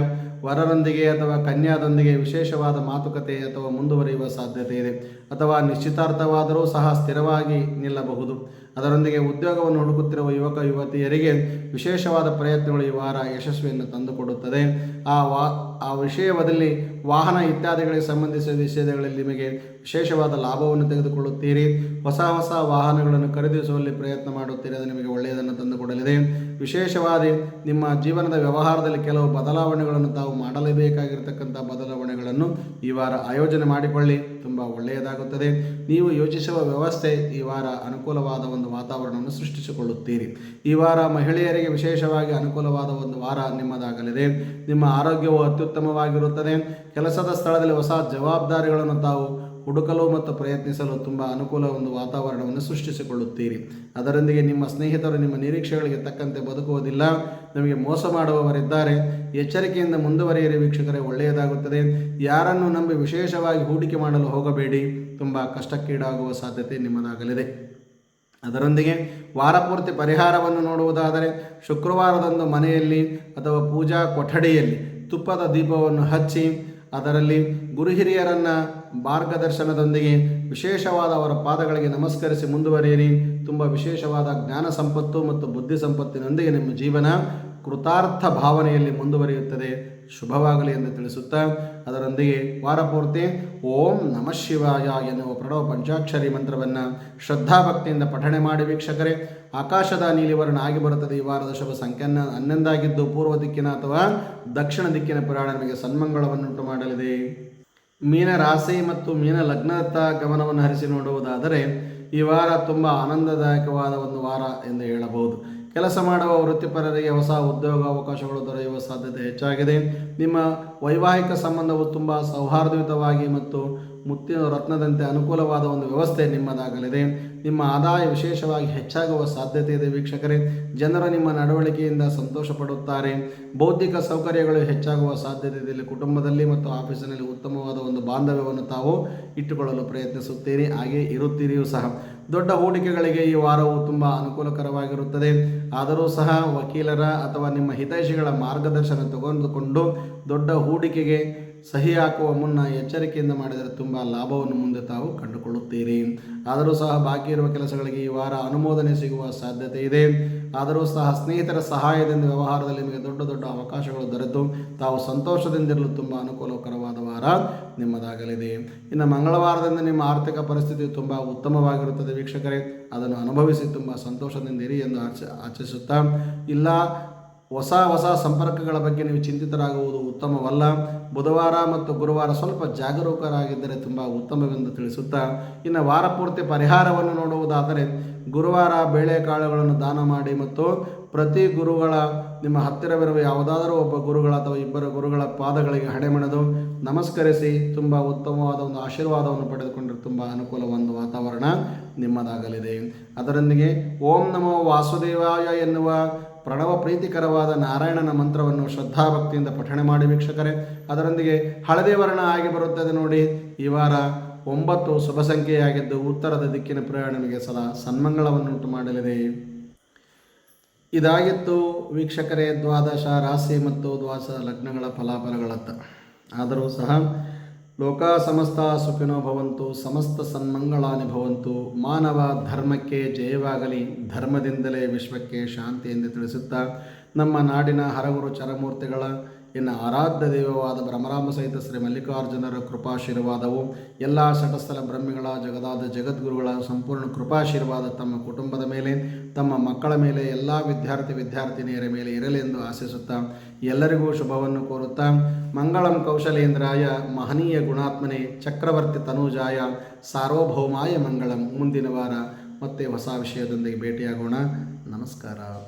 ವರರೊಂದಿಗೆ ಅಥವಾ ಕನ್ಯಾದೊಂದಿಗೆ ವಿಶೇಷವಾದ ಮಾತುಕತೆ ಅಥವಾ ಮುಂದುವರಿಯುವ ಸಾಧ್ಯತೆ ಇದೆ. ಅಥವಾ ನಿಶ್ಚಿತಾರ್ಥವಾದರೂ ಸಹ ಸ್ಥಿರವಾಗಿ ನಿಲ್ಲಬಹುದು. ಅದರೊಂದಿಗೆ ಉದ್ಯೋಗವನ್ನು ಹುಡುಕುತ್ತಿರುವ ಯುವಕ ಯುವತಿಯರಿಗೆ ವಿಶೇಷವಾದ ಪ್ರಯತ್ನಗಳು ಈ ವಾರ ಯಶಸ್ವಿಯನ್ನು ತಂದುಕೊಡುತ್ತದೆ. ಆ ವಾ ಆ ವಿಷಯದಲ್ಲಿ ವಾಹನ ಇತ್ಯಾದಿಗಳಿಗೆ ಸಂಬಂಧಿಸಿದ ವಿಷಯಗಳಲ್ಲಿ ನಿಮಗೆ ವಿಶೇಷವಾದ ಲಾಭವನ್ನು ತೆಗೆದುಕೊಳ್ಳುತ್ತೀರಿ. ಹೊಸ ಹೊಸ ವಾಹನಗಳನ್ನು ಖರೀದಿಸುವಲ್ಲಿ ಪ್ರಯತ್ನ ಮಾಡುತ್ತೀರಿ, ಅದು ನಿಮಗೆ ಒಳ್ಳೆಯದನ್ನು ತಂದುಕೊಡಲಿದೆ ವಿಶೇಷವಾಗಿ ನಿಮ್ಮ ಜೀವನದ ವ್ಯವಹಾರದಲ್ಲಿ ಕೆಲವು ಬದಲಾವಣೆಗಳನ್ನು ತಾವು ಮಾಡಲೇಬೇಕಾಗಿರತಕ್ಕಂಥ ಬದಲಾವಣೆಗಳನ್ನು ಈ ವಾರ ಆಯೋಜನೆ ಮಾಡಿಕೊಳ್ಳಿ. ತುಂಬ ಒಳ್ಳೆಯದಾಗುತ್ತದೆ. ನೀವು ಯೋಚಿಸುವ ವ್ಯವಸ್ಥೆ ಈ ವಾರ ಅನುಕೂಲವಾದ ಒಂದು ವಾತಾವರಣವನ್ನು ಸೃಷ್ಟಿಸಿಕೊಳ್ಳುತ್ತೀರಿ. ಈ ವಾರ ಮಹಿಳೆಯರಿಗೆ ವಿಶೇಷವಾಗಿ ಅನುಕೂಲವಾದ ಒಂದು ವಾರ ನಿಮ್ಮದಾಗಲಿದೆ. ನಿಮ್ಮ ಆರೋಗ್ಯವು ಅತ್ಯುತ್ತಮವಾಗಿರುತ್ತದೆ ಕೆಲಸದ ಸ್ಥಳದಲ್ಲಿ ಹೊಸ ಜವಾಬ್ದಾರಿಗಳನ್ನು ತಾವು ಹುಡುಕಲು ಮತ್ತು ಪ್ರಯತ್ನಿಸಲು ತುಂಬ ಅನುಕೂಲ ಒಂದು ವಾತಾವರಣವನ್ನು ಸೃಷ್ಟಿಸಿಕೊಳ್ಳುತ್ತೀರಿ. ಅದರೊಂದಿಗೆ ನಿಮ್ಮ ಸ್ನೇಹಿತರು ನಿಮ್ಮ ನಿರೀಕ್ಷೆಗಳಿಗೆ ತಕ್ಕಂತೆ ಬದುಕುವುದಿಲ್ಲ. ನಿಮಗೆ ಮೋಸ ಮಾಡುವವರಿದ್ದಾರೆ. ಎಚ್ಚರಿಕೆಯಿಂದ ಮುಂದುವರಿಯಿರಿ ವೀಕ್ಷಕರೇ, ಒಳ್ಳೆಯದಾಗುತ್ತದೆ. ಯಾರನ್ನು ನಂಬಿ ವಿಶೇಷವಾಗಿ ಹೂಡಿಕೆ ಮಾಡಲು ಹೋಗಬೇಡಿ. ತುಂಬ ಕಷ್ಟಕ್ಕೀಡಾಗುವ ಸಾಧ್ಯತೆ ನಿಮ್ಮದಾಗಲಿದೆ. ಅದರೊಂದಿಗೆ ವಾರಪೂರ್ತಿ ಪರಿಹಾರವನ್ನು ನೋಡುವುದಾದರೆ ಶುಕ್ರವಾರದಂದು ಮನೆಯಲ್ಲಿ ಅಥವಾ ಪೂಜಾ ಕೊಠಡಿಯಲ್ಲಿ ತುಪ್ಪದ ದೀಪವನ್ನು ಹಚ್ಚಿ, ಅದರಲ್ಲಿ ಗುರು ಹಿರಿಯರನ್ನು ಮಾರ್ಗದರ್ಶನದೊಂದಿಗೆ ವಿಶೇಷವಾದ ಅವರ ಪಾದಗಳಿಗೆ ನಮಸ್ಕರಿಸಿ ಮುಂದುವರಿಯಿರಿ. ತುಂಬ ವಿಶೇಷವಾದ ಜ್ಞಾನ ಸಂಪತ್ತು ಮತ್ತು ಬುದ್ಧಿ ಸಂಪತ್ತಿನೊಂದಿಗೆ ನಿಮ್ಮ ಜೀವನ ಕೃತಾರ್ಥ ಭಾವನೆಯಲ್ಲಿ ಮುಂದುವರಿಯುತ್ತದೆ. ಶುಭವಾಗಲಿ ಎಂದು ತಿಳಿಸುತ್ತಾ ಅದರೊಂದಿಗೆ ವಾರಪೂರ್ತಿ ಓಂ ನಮಃ ಶಿವಾಯ ಎನ್ನುವ ಪ್ರಣವ ಪಂಚಾಕ್ಷರಿ ಮಂತ್ರವನ್ನು ಶ್ರದ್ಧಾಭಕ್ತಿಯಿಂದ ಪಠಣೆ ಮಾಡಿ ವೀಕ್ಷಕರೇ. ಆಕಾಶದ ನೀಲಿವರ್ಣ ಆಗಿ ಬರುತ್ತದೆ. ಈ ವಾರದ ಶುಭ ಸಂಖ್ಯೆಯನ್ನು ಹನ್ನೊಂದಾಗಿದ್ದು ಪೂರ್ವ ದಿಕ್ಕಿನ ಅಥವಾ ದಕ್ಷಿಣ ದಿಕ್ಕಿನ ಪುರಾಣ ನಮಗೆ ಸನ್ಮಂಗಳವನ್ನುಂಟು ಮಾಡಲಿದೆ. ಮೀನ ರಾಶಿ ಮತ್ತು ಮೀನ ಲಗ್ನದತ್ತ ಗಮನವನ್ನು ಹರಿಸಿ ನೋಡುವುದಾದರೆ ಈ ವಾರ ತುಂಬ ಆನಂದದಾಯಕವಾದ ಒಂದು ವಾರ ಎಂದು ಹೇಳಬಹುದು. ಕೆಲಸ ಮಾಡುವ ವೃತ್ತಿಪರರಿಗೆ ಹೊಸ ಉದ್ಯೋಗ ಅವಕಾಶಗಳು ದೊರೆಯುವ ಸಾಧ್ಯತೆ ಹೆಚ್ಚಾಗಿದೆ. ನಿಮ್ಮ ವೈವಾಹಿಕ ಸಂಬಂಧವು ತುಂಬ ಸೌಹಾರ್ದಯುತವಾಗಿ ಮತ್ತು ಮುತ್ತಿನ ರತ್ನದಂತೆ ಅನುಕೂಲವಾದ ಒಂದು ವ್ಯವಸ್ಥೆ ನಿಮ್ಮದಾಗಲಿದೆ. ನಿಮ್ಮ ಆದಾಯ ವಿಶೇಷವಾಗಿ ಹೆಚ್ಚಾಗುವ ಸಾಧ್ಯತೆ ಇದೆ ವೀಕ್ಷಕರೇ. ಜನರು ನಿಮ್ಮ ನಡವಳಿಕೆಯಿಂದ ಸಂತೋಷ ಪಡುತ್ತಾರೆ ಬೌದ್ಧಿಕ ಸೌಕರ್ಯಗಳು ಹೆಚ್ಚಾಗುವ ಸಾಧ್ಯತೆ ಇದೆ. ಕುಟುಂಬದಲ್ಲಿ ಮತ್ತು ಆಫೀಸಿನಲ್ಲಿ ಉತ್ತಮವಾದ ಒಂದು ಬಾಂಧವ್ಯವನ್ನು ತಾವು ಇಟ್ಟುಕೊಳ್ಳಲು ಪ್ರಯತ್ನಿಸುತ್ತೀರಿ. ಹಾಗೆ ಇರುತ್ತೀರಿಯೂ ಸಹ. ದೊಡ್ಡ ಹೂಡಿಕೆಗಳಿಗೆ ಈ ವಾರವು ತುಂಬ ಅನುಕೂಲಕರವಾಗಿರುತ್ತದೆ. ಆದರೂ ಸಹ ವಕೀಲರ ಅಥವಾ ನಿಮ್ಮ ಹಿತೈಷಿಗಳ ಮಾರ್ಗದರ್ಶನ ತಗೊಂಡುಕೊಂಡು ದೊಡ್ಡ ಹೂಡಿಕೆಗೆ ಸಹಿ ಹಾಕುವ ಮುನ್ನ ಎಚ್ಚರಿಕೆಯಿಂದ ಮಾಡಿದರೆ ತುಂಬ ಲಾಭವನ್ನು ಮುಂದೆ ತಾವು ಕಂಡುಕೊಳ್ಳುತ್ತೀರಿ. ಆದರೂ ಸಹ ಬಾಕಿ ಇರುವ ಕೆಲಸಗಳಿಗೆ ಈ ವಾರ ಅನುಮೋದನೆ ಸಿಗುವ ಸಾಧ್ಯತೆ ಇದೆ. ಆದರೂ ಸಹ ಸ್ನೇಹಿತರ ಸಹಾಯದಿಂದ ವ್ಯವಹಾರದಲ್ಲಿ ನಿಮಗೆ ದೊಡ್ಡ ದೊಡ್ಡ ಅವಕಾಶಗಳು ದೊರೆತು. ತಾವು ಸಂತೋಷದಿಂದಿರಲು ತುಂಬ ಅನುಕೂಲಕರವಾದ ವಾರ ನಿಮ್ಮದಾಗಲಿದೆ. ಇನ್ನು ಮಂಗಳವಾರದಿಂದ ನಿಮ್ಮ ಆರ್ಥಿಕ ಪರಿಸ್ಥಿತಿ ತುಂಬ ಉತ್ತಮವಾಗಿರುತ್ತದೆ ವೀಕ್ಷಕರೇ. ಅದನ್ನು ಅನುಭವಿಸಿ ತುಂಬ ಸಂತೋಷದಿಂದಿರಿ ಎಂದು ಆಚ, ಆಚರಿಸುತ್ತಾ. ಇಲ್ಲ ಹೊಸ ಹೊಸ ಸಂಪರ್ಕಗಳ ಬಗ್ಗೆ ನೀವು ಚಿಂತಿತರಾಗುವುದು ಉತ್ತಮವಲ್ಲ. ಬುಧವಾರ ಮತ್ತು ಗುರುವಾರ ಸ್ವಲ್ಪ ಜಾಗರೂಕರಾಗಿದ್ದರೆ ತುಂಬ ಉತ್ತಮವೆಂದು ತಿಳಿಸುತ್ತಾ, ಇನ್ನು ವಾರ ಪೂರ್ತಿ ಪರಿಹಾರವನ್ನು ನೋಡುವುದಾದರೆ ಗುರುವಾರ ಬೇಳೆಕಾಳುಗಳನ್ನು ದಾನ ಮಾಡಿ ಮತ್ತು ಪ್ರತಿ ಗುರುಗಳ ನಿಮ್ಮ ಹತ್ತಿರವಿರುವ ಯಾವುದಾದರೂ ಒಬ್ಬ ಗುರುಗಳ ಅಥವಾ ಇಬ್ಬರ ಗುರುಗಳ ಪಾದಗಳಿಗೆ ಹಣೆಮಣೆದು ನಮಸ್ಕರಿಸಿ ತುಂಬ ಉತ್ತಮವಾದ ಒಂದು ಆಶೀರ್ವಾದವನ್ನು ಪಡೆದುಕೊಂಡರೆ ತುಂಬ ಅನುಕೂಲವಾದ ವಾತಾವರಣ ನಿಮ್ಮದಾಗಲಿದೆ. ಅದರೊಂದಿಗೆ ಓಂ ನಮೋ ವಾಸುದೇವಾಯ ಎನ್ನುವ ಪ್ರಣವ ಪ್ರೀತಿಕರವಾದ ನಾರಾಯಣನ ಮಂತ್ರವನ್ನು ಶ್ರದ್ಧಾಭಕ್ತಿಯಿಂದ ಪಠಣೆ ಮಾಡಿ ವೀಕ್ಷಕರೇ. ಅದರೊಂದಿಗೆ ಹಳದಿ ವರ್ಣ ಆಗಿ ಬರುತ್ತದೆ ನೋಡಿ. ಈ ವಾರ ಒಂಬತ್ತು ಶುಭ ಸಂಖ್ಯೆಯಾಗಿದ್ದು ಉತ್ತರದ ದಿಕ್ಕಿನ ಪ್ರಯಾಣ ನಿಮಗೆ ಸದಾ ಸನ್ಮಂಗಳವನ್ನುಂಟು ಮಾಡಲಿದೆ. ಇದಾಗಿತ್ತು ವೀಕ್ಷಕರೇ ದ್ವಾದಶ ರಾಶಿ ಮತ್ತು ದ್ವಾದಶ ಲಗ್ನಗಳ ಫಲಾಫಲಗಳತ್ತ. ಆದರೂ ಸಹ ಲೋಕ ಸಮಸ್ತ ಸುಖಿನೋ ಭವಂತು, ಸಮಸ್ತ ಸನ್ಮಂಗಳಾನಿ ಭವಂತು, ಮಾನವ ಧರ್ಮಕ್ಕೆ ಜಯವಾಗಲಿ, ಧರ್ಮದಿಂದಲೇ ವಿಶ್ವಕ್ಕೆ ಶಾಂತಿ ಎಂದು ತಿಳಿಸುತ್ತಾ ನಮ್ಮ ನಾಡಿನ ಹರಗುರು ಚರಮೂರ್ತಿಗಳ ಇನ್ನು ಆರಾಧ್ಯ ದೈವವಾದ ಭ್ರಮರಾಮ ಸಹಿತ ಶ್ರೀ ಮಲ್ಲಿಕಾರ್ಜುನರ ಕೃಪಾಶೀರ್ವಾದವು, ಎಲ್ಲ ಸಟಸ್ಥಲ ಬ್ರಹ್ಮಿಗಳ, ಜಗದಾದ ಜಗದ್ಗುರುಗಳ ಸಂಪೂರ್ಣ ಕೃಪಾಶೀರ್ವಾದ ತಮ್ಮ ಕುಟುಂಬದ ಮೇಲೆ, ತಮ್ಮ ಮಕ್ಕಳ ಮೇಲೆ, ಎಲ್ಲ ವಿದ್ಯಾರ್ಥಿ ವಿದ್ಯಾರ್ಥಿನಿಯರ ಮೇಲೆ ಇರಲಿ ಎಂದು ಆಶಿಸುತ್ತಾ ಎಲ್ಲರಿಗೂ ಶುಭವನ್ನು ಕೋರುತ್ತಾ ಮಂಗಳಂ ಕೌಶಲೇಂದ್ರಾಯ ಮಹನೀಯ ಗುಣಾತ್ಮನೆ ಚಕ್ರವರ್ತಿ ತನುಜಾಯ ಸಾರ್ವಭೌಮಾಯ ಮಂಗಳಂ. ಮುಂದಿನ ವಾರ ಮತ್ತೆ ಹೊಸ ವಿಷಯದೊಂದಿಗೆ ಭೇಟಿಯಾಗೋಣ. ನಮಸ್ಕಾರ.